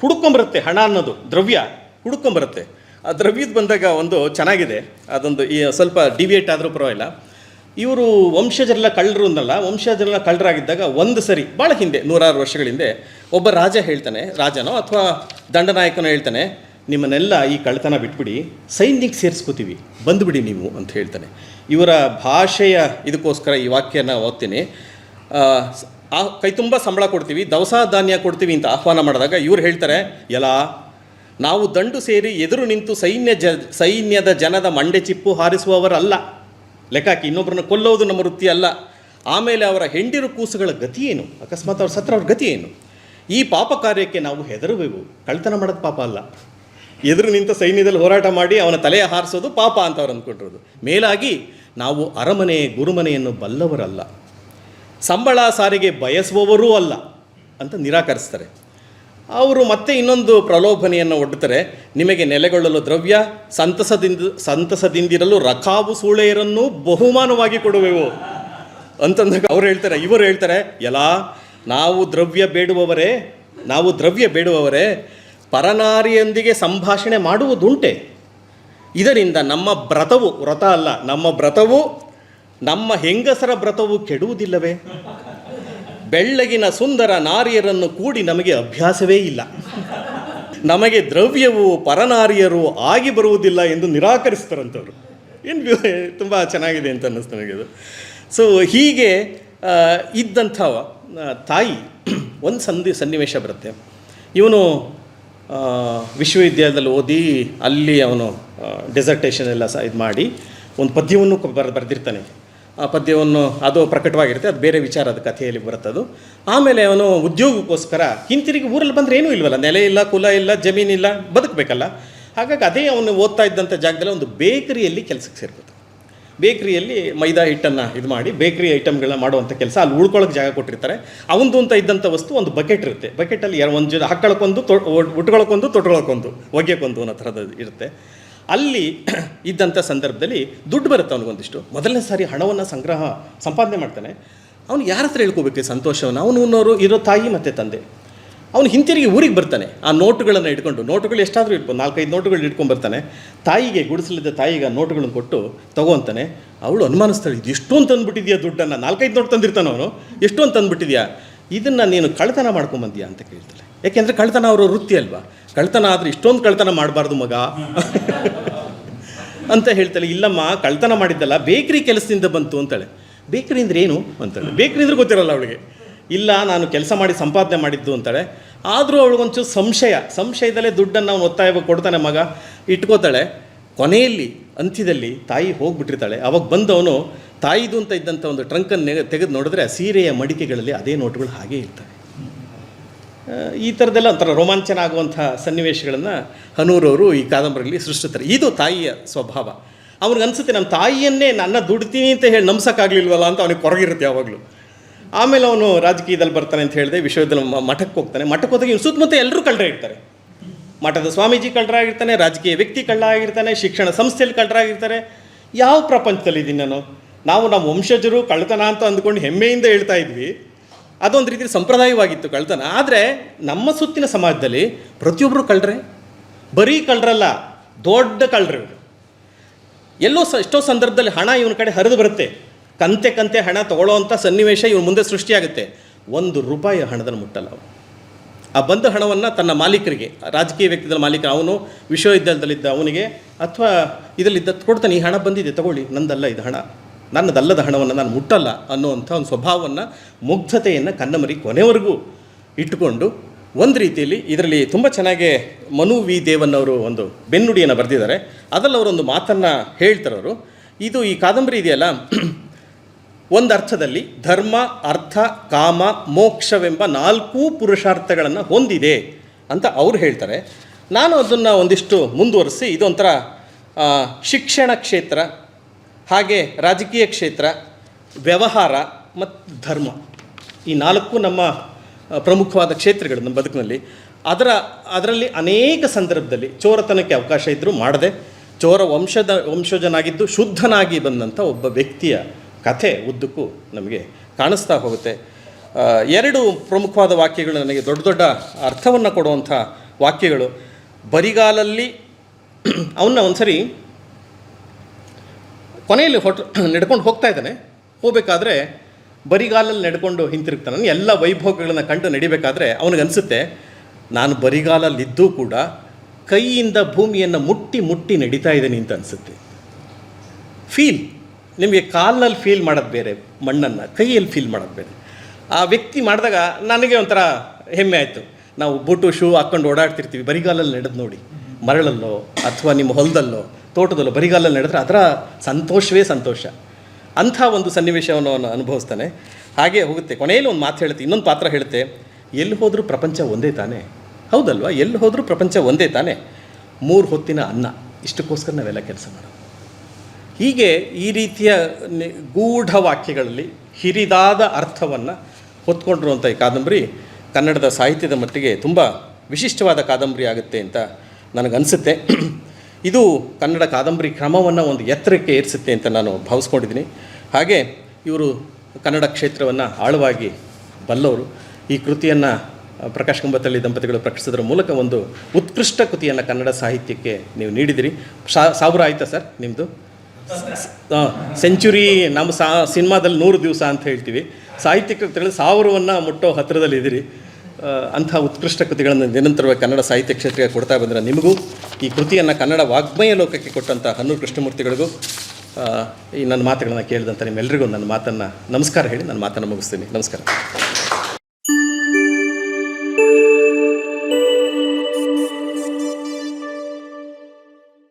ಹುಡುಕೊಂಬರುತ್ತೆ ಹಣ ಅನ್ನೋದು ದ್ರವ್ಯ ಹುಡುಕೊಂಬರುತ್ತೆ. ಆ ದ್ರವ್ಯದ ಬಂದಾಗ ಒಂದು ಚೆನ್ನಾಗಿದೆ. ಅದೊಂದು ಈ ಸ್ವಲ್ಪ ಡಿವಿಯೇಟ್ ಆದರೂ ಪರವಾಗಿಲ್ಲ. ಇವರು ವಂಶಜರೆಲ್ಲ ಕಳ್ಳರು ಅಂದಲ್ಲ ವಂಶಜರೆಲ್ಲ ಕಳ್ಳರಾಗಿದ್ದಾಗ ಒಂದು ಸರಿ ಭಾಳ ಹಿಂದೆ ನೂರಾರು ವರ್ಷಗಳ ಹಿಂದೆ ಒಬ್ಬ ರಾಜ ಹೇಳ್ತಾನೆ ರಾಜನೋ ಅಥವಾ ದಂಡನಾಯಕನೋ ಹೇಳ್ತಾನೆ ನಿಮ್ಮನ್ನೆಲ್ಲ ಈ ಕಳ್ಳತನ ಬಿಟ್ಬಿಡಿ ಸೈನ್ಯಕ್ಕೆ ಸೇರಿಸ್ಕೋತೀವಿ ಬಂದುಬಿಡಿ ನೀವು ಅಂತ ಹೇಳ್ತಾನೆ. ಇವರ ಭಾಷೆಯ ಇದಕ್ಕೋಸ್ಕರ ಈ ವಾಕ್ಯನ ಓದ್ತೀನಿ. ಆ, ಕೈ ತುಂಬ ಸಂಬಳ ಕೊಡ್ತೀವಿ ದವಸ ಧಾನ್ಯ ಕೊಡ್ತೀವಿ ಅಂತ ಆಹ್ವಾನ ಮಾಡಿದಾಗ ಇವ್ರು ಹೇಳ್ತಾರೆ ಎಲ್ಲ ನಾವು ದಂಡು ಸೇರಿ ಎದುರು ನಿಂತು ಸೈನ್ಯ ಜ ಸೈನ್ಯದ ಜನದ ಮಂಡೆ ಚಿಪ್ಪು ಹಾರಿಸುವವರಲ್ಲ. ಲೆಕ್ಕಾಕಿ ಇನ್ನೊಬ್ಬರನ್ನ ಕೊಲ್ಲೋದು ನಮ್ಮ ವೃತ್ತಿ ಅಲ್ಲ. ಆಮೇಲೆ ಅವರ ಹೆಂಡಿರು ಕೂಸುಗಳ ಗತಿ ಏನು? ಅಕಸ್ಮಾತ್ ಅವ್ರ ಸತ್ರ ಅವ್ರ ಗತಿ ಏನು? ಈ ಪಾಪ ಕಾರ್ಯಕ್ಕೆ ನಾವು ಹೆದರಬೇಕು ಕಳ್ತನ ಮಾಡೋದು ಪಾಪ ಅಲ್ಲ. ಎದುರು ನಿಂತ ಸೈನ್ಯದಲ್ಲಿ ಹೋರಾಟ ಮಾಡಿ ಅವನ ತಲೆಯ ಹಾರಿಸೋದು ಪಾಪ ಅಂತ ಅವ್ರು ಅಂದ್ಕೊಂಡಿರೋದು ಮೇಲಾಗಿ ನಾವು ಅರಮನೆ ಗುರುಮನೆಯನ್ನು ಬಲ್ಲವರಲ್ಲ. ಸಂಬಳ ಸಾರಿಗೆ ಬಯಸುವವರೂ ಅಲ್ಲ ಅಂತ ನಿರಾಕರಿಸ್ತಾರೆ. ಅವರು ಮತ್ತೆ ಇನ್ನೊಂದು ಪ್ರಲೋಭನೆಯನ್ನು ಒಡ್ಡುತ್ತಾರೆ ನಿಮಗೆ ನೆಲೆಗೊಳ್ಳಲು ದ್ರವ್ಯ, ಸಂತಸದಿಂದ, ಸಂತಸದಿಂದಿರಲು ರಕಾಬು ಸೂಳೆಯರನ್ನು ಬಹುಮಾನವಾಗಿ ಕೊಡುವೆವು. ಅಂತಂದಾಗ ಅವ್ರು ಹೇಳ್ತಾರೆ, ಇವರು ಹೇಳ್ತಾರೆ ಎಲ್ಲ ನಾವು ದ್ರವ್ಯ ಬೇಡುವವರೇ, ನಾವು ದ್ರವ್ಯ ಬೇಡುವವರೇ, ಪರನಾರಿಯೊಂದಿಗೆ ಸಂಭಾಷಣೆ ಮಾಡುವುದುಂಟೆ. ಇದರಿಂದ ನಮ್ಮ ವ್ರತವು, ವ್ರತ ಅಲ್ಲ, ನಮ್ಮ ವ್ರತವು, ನಮ್ಮ ಹೆಂಗಸರ ವ್ರತವು ಕೆಡುವುದಿಲ್ಲವೇ? ಬೆಳ್ಳಗಿನ ಸುಂದರ ನಾರಿಯರನ್ನು ಕೂಡಿ ನಮಗೆ ಅಭ್ಯಾಸವೇ ಇಲ್ಲ. ನಮಗೆ ದ್ರವ್ಯವು ಪರನಾರಿಯರು ಆಗಿ ಬರುವುದಿಲ್ಲ ಎಂದು ನಿರಾಕರಿಸ್ತಾರಂಥವ್ರು ಏನು ತುಂಬ ಚೆನ್ನಾಗಿದೆ ಅಂತ ಅನ್ನಿಸ್ತು ನನಗೆ ಅದು. ಸೊ ಹೀಗೆ ಇದ್ದಂಥ ತಾಯಿ ಒಂದು ಸಂಧಿ, ಸನ್ನಿವೇಶ ಬರುತ್ತೆ. ಇವನು ವಿಶ್ವವಿದ್ಯಾಲಯದಲ್ಲಿ ಓದಿ, ಅಲ್ಲಿ ಅವನು ಡೆಸರ್ಟೇಷನ್ ಎಲ್ಲ ಸಹ ಇದು ಮಾಡಿ ಒಂದು ಪದ್ಯವನ್ನು ಬರ್ ಬರೆದಿರ್ತಾನೆ. ಪದ್ಯವನ್ನು ಅದು ಪ್ರಕಟವಾಗಿರುತ್ತೆ, ಅದು ಬೇರೆ ವಿಚಾರ ಅದು ಕಥೆಯಲ್ಲಿ ಬರುತ್ತದು. ಆಮೇಲೆ ಅವನು ಉದ್ಯೋಗಕ್ಕೋಸ್ಕರ ಹಿಂತಿರುಗಿ ಊರಲ್ಲಿ ಬಂದರೆ ಏನೂ ಇಲ್ವಲ್ಲ, ನೆಲೆ ಇಲ್ಲ, ಕುಲ ಇಲ್ಲ ಜಮೀನಿಲ್ಲ ಬದುಕಬೇಕಲ್ಲ. ಹಾಗಾಗಿ ಅದೇ ಅವನು ಓದ್ತಾ ಇದ್ದಂಥ ಜಾಗದಲ್ಲಿ ಒಂದು ಬೇಕರಿಯಲ್ಲಿ ಕೆಲಸಕ್ಕೆ ಸೇರ್ಬೋದು ಬೇಕರಿಯಲ್ಲಿ ಮೈದಾ ಹಿಟ್ಟನ್ನು ಇದು ಮಾಡಿ, ಬೇಕರಿ ಐಟಮ್ಗಳನ್ನ ಮಾಡುವಂಥ ಕೆಲಸ ಅಲ್ಲಿ ಉಳ್ಕೊಳ್ಳೋಕೆ ಜಾಗ ಕೊಟ್ಟಿರ್ತಾರೆ. ಅವನದು ಅಂತ ಇದ್ದಂಥ ವಸ್ತು ಒಂದು ಬಕೆಟ್ ಇರುತ್ತೆ. ಬಕೆಟಲ್ಲಿ ಎರಡು ಒಂದು ಜನ ಹಾಕ್ಕೊಳಕ್ಕೊಂದು ತೊ ಉಟ್ಕೊಳಕ್ಕೊಂದು, ತೊಟ್ಕೊಳಕ್ಕೊಂದು, ಒಗೆಯಕ್ಕೊಂದು ಅನ್ನೋ ಥರದ್ದು ಇರುತ್ತೆ. ಅಲ್ಲಿ ಇದ್ದಂಥ ಸಂದರ್ಭದಲ್ಲಿ ದುಡ್ಡು ಬರುತ್ತೆ ಅವನಿಗೊಂದಿಷ್ಟು ಮೊದಲನೇ ಸಾರಿ ಹಣವನ್ನು ಸಂಗ್ರಹ, ಸಂಪಾದನೆ ಮಾಡ್ತಾನೆ. ಅವನು ಯಾರ ಹತ್ರ ಹೇಳ್ಕೋಬೇಕು ಸಂತೋಷವನ್ನು? ಅವನು ಇರೋ ತಾಯಿ ಮತ್ತು ತಂದೆ. ಅವನು ಹಿಂತಿರುಗಿ ಊರಿಗೆ ಬರ್ತಾನೆ. ಆ ನೋಟುಗಳನ್ನು ಇಟ್ಕೊಂಡು ನೋಟುಗಳು ಎಷ್ಟಾದರೂ ಇಟ್ಕೊಂಡು ನಾಲ್ಕೈದು ನೋಟುಗಳು ಇಟ್ಕೊಂಡು ಬರ್ತಾನೆ. ತಾಯಿಗೆ ಗುಡಿಸಲಿದ್ದ ತಾಯಿಗೆ ಆ ನೋಟುಗಳನ್ನು ಕೊಟ್ಟು ತಗೋಂತಾನೆ ಅವಳು ಅನುಮಾನಿಸ್ತಾಳೆ, ಇದು ಎಷ್ಟೊಂದು ತಂದುಬಿಟ್ಟಿದ್ಯಾ ದುಡ್ಡನ್ನು? ನಾಲ್ಕೈದು ನೋಟು ತಂದಿರ್ತಾನೆ ಅವನು. ಎಷ್ಟೊಂದು ತಂದುಬಿಟ್ಟಿದ್ಯಾ? ಇದನ್ನು ನೀನು ಕಳ್ತನ ಮಾಡ್ಕೊಂಬಂದಿಯಾ? ಅಂತ ಕೇಳ್ತಾಳೆ. ಯಾಕೆಂದರೆ ಕಳ್ತನ ಅವರ ವೃತ್ತಿ ಅಲ್ವಾ? ಕಳ್ತನ ಆದರೆ ಇಷ್ಟೊಂದು ಕಳ್ತನ ಮಾಡಬಾರ್ದು ಮಗ. ಅಂತ ಹೇಳ್ತಾಳೆ, ಇಲ್ಲಮ್ಮ, ಕಳ್ತನ ಮಾಡಿದ್ದಲ್ಲ, ಬೇಕ್ರಿ ಕೆಲಸದಿಂದ ಬಂತು, ಅಂತಾಳೆ. ಬೇಕ್ರಿ ಅಂದ್ರೆ ಏನು? ಅಂತಾಳೆ. ಬೇಕ್ರಿ ಅಂದ್ರೆ ಗೊತ್ತಿರಲ್ಲ ಅವಳಿಗೆ. ಇಲ್ಲ, ನಾನು ಕೆಲಸ ಮಾಡಿ ಸಂಪಾದನೆ ಮಾಡಿದ್ದು, ಅಂತಾಳೆ. ಆದರೂ ಅವಳಿಗೊಂಚೂರು ಸಂಶಯ. ಸಂಶಯದಲ್ಲೇ ದುಡ್ಡನ್ನು ಅವನು ಒತ್ತಾಯ ಕೊಡ್ತಾನೆ ಮಗ. ಇಟ್ಕೋತಾಳೆ. ಕೊನೆಯಲ್ಲಿ, ಅಂತ್ಯದಲ್ಲಿ ತಾಯಿ ಹೋಗ್ಬಿಟ್ಟಿರ್ತಾಳೆ. ಅವಾಗ ಬಂದವನು ತಾಯಿದು ಅಂತ ಇದ್ದಂಥ ಒಂದು ಟ್ರಂಕನ್ನು ತೆಗೆದು ನೋಡಿದ್ರೆ ಸೀರೆಯ ಮಡಿಕೆಗಳಲ್ಲಿ ಅದೇ ನೋಟುಗಳು ಹಾಗೇ ಇರ್ತವೆ. ಈ ಥರದ್ದೆಲ್ಲ ಒಂಥರ ರೋಮಾಂಚನ ಆಗುವಂಥ ಸನ್ನಿವೇಶಗಳನ್ನು ಹನೂರವರು ಈ ಕಾದಂಬರಿಯಲ್ಲಿ ಸೃಷ್ಟಿಸ್ತಾರೆ. ಇದು ತಾಯಿಯ ಸ್ವಭಾವ. ಅವ್ನಿಗೆ ಅನಿಸುತ್ತೆ ನಮ್ಮ ತಾಯಿಯನ್ನೇ ನನ್ನ ದುಡ್ತೀನಿ ಅಂತ ಹೇಳಿ ನಂಬ್ಸೋಕ್ಕಾಗಲಿಲ್ವಲ್ಲ ಅಂತ ಅವನಿಗೆ ಕೊರಗಿರುತ್ತೆ ಯಾವಾಗಲೂ. ಆಮೇಲೆ ಅವನು ರಾಜಕೀಯದಲ್ಲಿ ಬರ್ತಾನೆ ಅಂತ ಹೇಳಿದೆ, ವಿಶ್ವವಿದ್ಯಾಲಯ ಮಠಕ್ಕೆ ಹೋಗ್ತಾನೆ. ಮಠಕ್ಕೆ ಹೋದಾಗ ಇವ್ನು ಸುತ್ತಮುತ್ತ ಎಲ್ಲರೂ ಕಳ್ಳರೇ ಇರ್ತಾರೆ ಮಠದ ಸ್ವಾಮೀಜಿ ಕಳ್ಳರಾಗಿರ್ತಾನೆ, ರಾಜಕೀಯ ವ್ಯಕ್ತಿ ಕಳ್ಳ ಆಗಿರ್ತಾನೆ ಶಿಕ್ಷಣ ಸಂಸ್ಥೆಯಲ್ಲಿ ಕಳ್ಳರಾಗಿರ್ತಾರೆ. ಯಾವ ಪ್ರಪಂಚದಲ್ಲಿ ಇದ್ದೀನಿ ನಾನು? ನಾವು ನಮ್ಮ ವಂಶಜರು ಕಳ್ಳತನ ಅಂತ ಅಂದ್ಕೊಂಡು ಹೆಮ್ಮೆಯಿಂದ ಹೇಳ್ತಾ ಇದ್ವಿ. ಅದೊಂದು ರೀತಿ ಸಂಪ್ರದಾಯವಾಗಿತ್ತು ಕಳ್ತನ. ಆದರೆ ನಮ್ಮ ಸುತ್ತಿನ ಸಮಾಜದಲ್ಲಿ ಪ್ರತಿಯೊಬ್ಬರು ಕಳ್ಳರೆ. ಬರೀ ಕಳ್ಳರಲ್ಲ, ದೊಡ್ಡ ಕಳ್ಳರು. ಎಲ್ಲೋ ಸ, ಎಷ್ಟೋ ಸಂದರ್ಭದಲ್ಲಿ ಹಣ ಇವನ ಕಡೆ ಹರಿದು ಬರುತ್ತೆ. ಕಂತೆ ಕಂತೆ ಹಣ ತಗೊಳ್ಳೋವಂಥ ಸನ್ನಿವೇಶ ಇವನು ಮುಂದೆ ಸೃಷ್ಟಿಯಾಗುತ್ತೆ. ಒಂದು ರೂಪಾಯಿ ಹಣದನ್ನು ಮುಟ್ಟಲ್ಲ ಅವನು ಆ ಬಂದ ಹಣವನ್ನು ತನ್ನ ಮಾಲೀಕರಿಗೆ, ರಾಜಕೀಯ ವ್ಯಕ್ತಿಗಳ ಮಾಲೀಕ ಅವನು ವಿಶ್ವವಿದ್ಯಾಲಯದಲ್ಲಿದ್ದ ಅವನಿಗೆ, ಅಥವಾ ಇದರಲ್ಲಿದ್ದ ಕೊಡ್ತಾನೆ, ಈ ಹಣ ಬಂದಿದೆ, ತಗೊಳ್ಳಿ, ನಂದಲ್ಲ ಇದು ಹಣ. ನನ್ನದಲ್ಲದ ಹಣವನ್ನು ನಾನು ಮುಟ್ಟಲ್ಲ ಅನ್ನುವಂಥ ಒಂದು ಸ್ವಭಾವವನ್ನು ಮುಗ್ಧತೆಯನ್ನು ಕನ್ನಮರಿ ಕೊನೆವರೆಗೂ ಇಟ್ಟುಕೊಂಡು ಒಂದು ರೀತಿಯಲ್ಲಿ ಇದರಲ್ಲಿ ತುಂಬ ಚೆನ್ನಾಗಿ ಮನು ವಿ ದೇವನ್ನವರು ಒಂದು ಬೆನ್ನುಡಿಯನ್ನು ಬರೆದಿದ್ದಾರೆ. ಅದರಲ್ಲಿ ಅವರೊಂದು ಮಾತನ್ನು ಹೇಳ್ತಾರವರು ಇದು ಈ ಕಾದಂಬರಿ ಇದೆಯಲ್ಲ? ಒಂದು ಅರ್ಥದಲ್ಲಿ ಧರ್ಮ, ಅರ್ಥ, ಕಾಮ, ಮೋಕ್ಷವೆಂಬ ನಾಲ್ಕೂ ಪುರುಷಾರ್ಥಗಳನ್ನು ಹೊಂದಿದೆ ಅಂತ ಅವ್ರು ಹೇಳ್ತಾರೆ. ನಾನು ಅದನ್ನು ಒಂದಿಷ್ಟು ಮುಂದುವರಿಸಿ ಇದೊಂಥರ ಶಿಕ್ಷಣ ಕ್ಷೇತ್ರ ಹಾಗೆ ರಾಜಕೀಯ ಕ್ಷೇತ್ರ, ವ್ಯವಹಾರ ಮತ್ತು ಧರ್ಮ ಈ ನಾಲ್ಕು ನಮ್ಮ ಪ್ರಮುಖವಾದ ಕ್ಷೇತ್ರಗಳು ನಮ್ಮ ಬದುಕಿನಲ್ಲಿ. ಅದರ, ಅದರಲ್ಲಿ ಅನೇಕ ಸಂದರ್ಭದಲ್ಲಿ ಚೋರತನಕ್ಕೆ ಅವಕಾಶ ಇದ್ದರೂ ಮಾಡದೆ, ಚೋರ ವಂಶದ, ವಂಶಜನಾಗಿದ್ದು ಶುದ್ಧನಾಗಿ ಬಂದಂಥ ಒಬ್ಬ ವ್ಯಕ್ತಿಯ ಕಥೆ, ಉದ್ದಕ್ಕೂ ನಮಗೆ ಕಾಣಿಸ್ತಾ ಹೋಗುತ್ತೆ. ಎರಡು ಪ್ರಮುಖವಾದ ವಾಕ್ಯಗಳು ನನಗೆ ದೊಡ್ಡ ದೊಡ್ಡ ಅರ್ಥವನ್ನು ಕೊಡುವಂಥ ವಾಕ್ಯಗಳು. ಬರಿಗಾಲಲ್ಲಿ, ಅವನ್ನ ಒಂದ್ಸರಿ ಕೊನೆಯಲ್ಲಿ ಹೊಟ್ಟು ನಡ್ಕೊಂಡು ಹೋಗ್ತಾ ಇದ್ದಾನೆ. ಹೋಗಬೇಕಾದ್ರೆ ಬರಿಗಾಲಲ್ಲಿ ನಡ್ಕೊಂಡು ಹಿಂತಿರುಗ್ತಾನೆ. ಎಲ್ಲ ವೈಭೋಗಗಳನ್ನು ಕಂಡು ನಡಿಬೇಕಾದ್ರೆ ಅವನಿಗನ್ಸುತ್ತೆ ನಾನು ಬರಿಗಾಲಲ್ಲಿದ್ದೂ ಕೂಡ ಕೈಯಿಂದ ಭೂಮಿಯನ್ನು ಮುಟ್ಟಿ ಮುಟ್ಟಿ ನಡೀತಾ ಇದ್ದೀನಿ ಅಂತ ಅನಿಸುತ್ತೆ. ಫೀಲ್ ನಿಮಗೆ ಕಾಲಲ್ಲಿ ಫೀಲ್ ಮಾಡೋದು ಬೇರೆ, ಮಣ್ಣನ್ನು ಕೈಯಲ್ಲಿ ಫೀಲ್ ಮಾಡೋದು ಬೇರೆ. ಆ ವ್ಯಕ್ತಿ ಮಾಡಿದಾಗ ನನಗೆ ಒಂಥರ ಹೆಮ್ಮೆ ಆಯಿತು. ನಾವು ಬೂಟು ಶೂ ಹಾಕ್ಕೊಂಡು ಓಡಾಡ್ತಿರ್ತೀವಿ, ಬರಿಗಾಲಲ್ಲಿ ನಡೆದು ನೋಡಿ. ಮರಳಲ್ಲೋ ಅಥವಾ ನಿಮ್ಮ ಹೊಲದಲ್ಲೋ ತೋಟದಲ್ಲೋ ಬರಿಗಾಲಲ್ಲಿ ನಡೆದ್ರೆ ಅದರ ಸಂತೋಷವೇ ಸಂತೋಷ. ಅಂಥ ಒಂದು ಸನ್ನಿವೇಶವನ್ನು ಅವನು ಅನುಭವಿಸ್ತಾನೆ. ಹಾಗೆ ಹೋಗುತ್ತೆ. ಕೊನೆಯಲ್ಲಿ ಒಂದು ಮಾತು ಹೇಳುತ್ತೆ, ಇನ್ನೊಂದು ಪಾತ್ರ ಹೇಳುತ್ತೆ, ಎಲ್ಲಿ ಹೋದರೂ ಪ್ರಪಂಚ ಒಂದೇ ತಾನೇ? ಹೌದಲ್ವಾ? ಎಲ್ಲಿ ಹೋದರೂ ಪ್ರಪಂಚ ಒಂದೇ ತಾನೇ? ಮೂರು ಹೊತ್ತಿನ ಅನ್ನ, ಇಷ್ಟಕ್ಕೋಸ್ಕರ ನಾವೆಲ್ಲ ಕೆಲಸ ಮಾಡೋದು. ಹೀಗೆ ಈ ರೀತಿಯ ಗೂಢ ವಾಕ್ಯಗಳಲ್ಲಿ ಹಿರಿದಾದ ಅರ್ಥವನ್ನು ಹೊತ್ಕೊಂಡಿರುವಂಥ ಈ ಕಾದಂಬರಿ ಕನ್ನಡದ ಸಾಹಿತ್ಯದ ಮಟ್ಟಿಗೆ ತುಂಬ ವಿಶಿಷ್ಟವಾದ ಕಾದಂಬರಿ ಆಗುತ್ತೆ ಅಂತ ನನಗನ್ಸುತ್ತೆ. ಇದು ಕನ್ನಡ ಕಾದಂಬರಿ ಕ್ರಮವನ್ನು ಒಂದು ಎತ್ತರಕ್ಕೆ ಏರಿಸುತ್ತೆ ಅಂತ ನಾನು ಭಾವಿಸ್ಕೊಂಡಿದ್ದೀನಿ. ಹಾಗೆ ಇವರು ಕನ್ನಡ ಕ್ಷೇತ್ರವನ್ನು ಆಳವಾಗಿ ಬಲ್ಲವರು. ಈ ಕೃತಿಯನ್ನು ಪ್ರಕಾಶ್ ಕಂಬತಳ್ಳಿ ದಂಪತಿಗಳು ಪ್ರಕಟಿಸೋದ್ರ ಮೂಲಕ ಒಂದು ಉತ್ಕೃಷ್ಟ ಕೃತಿಯನ್ನು ಕನ್ನಡ ಸಾಹಿತ್ಯಕ್ಕೆ ನೀವು ನೀಡಿದಿರಿ. ಸಾವಿರ ಆಯಿತಾ ಸರ್ ನಿಮ್ಮದು ಸೆಂಚುರಿ ನಮ್ಮ ಸಿನಿಮಾದಲ್ಲಿ ನೂರು ದಿವಸ ಅಂತ ಹೇಳ್ತೀವಿ. ಸಾಹಿತ್ಯ ಕೃತಿಗಳು ಸಾವಿರವನ್ನು ಮುಟ್ಟೋ ಹತ್ತಿರದಲ್ಲಿ ಇದ್ದೀರಿ ಆ, ಅಂಥ ಉತ್ಕೃಷ್ಟ ಕೃತಿಗಳನ್ನು ನಿರಂತರವಾಗಿ ಕನ್ನಡ ಸಾಹಿತ್ಯ ಕ್ಷೇತ್ರಕ್ಕೆ ಕೊಡ್ತಾ ಬಂದರೆ ನಿಮಗೂ, ಈ ಕೃತಿಯನ್ನು ಕನ್ನಡ ವಾಗ್ಮಯ ಲೋಕಕ್ಕೆ ಕೊಟ್ಟಂಥ ಹನ್ನೂರು ಕೃಷ್ಣಮೂರ್ತಿಗಳಿಗೂ ಈ ನನ್ನ ಮಾತುಗಳನ್ನು ಕೇಳಿದಂಥ ನಿಮ್ಮೆಲ್ಲರಿಗೂ ನನ್ನ ಮಾತನ್ನು ನಮಸ್ಕಾರ ಹೇಳಿ ನನ್ನ ಮಾತನ್ನು ಮುಗಿಸ್ತೀನಿ. ನಮಸ್ಕಾರ.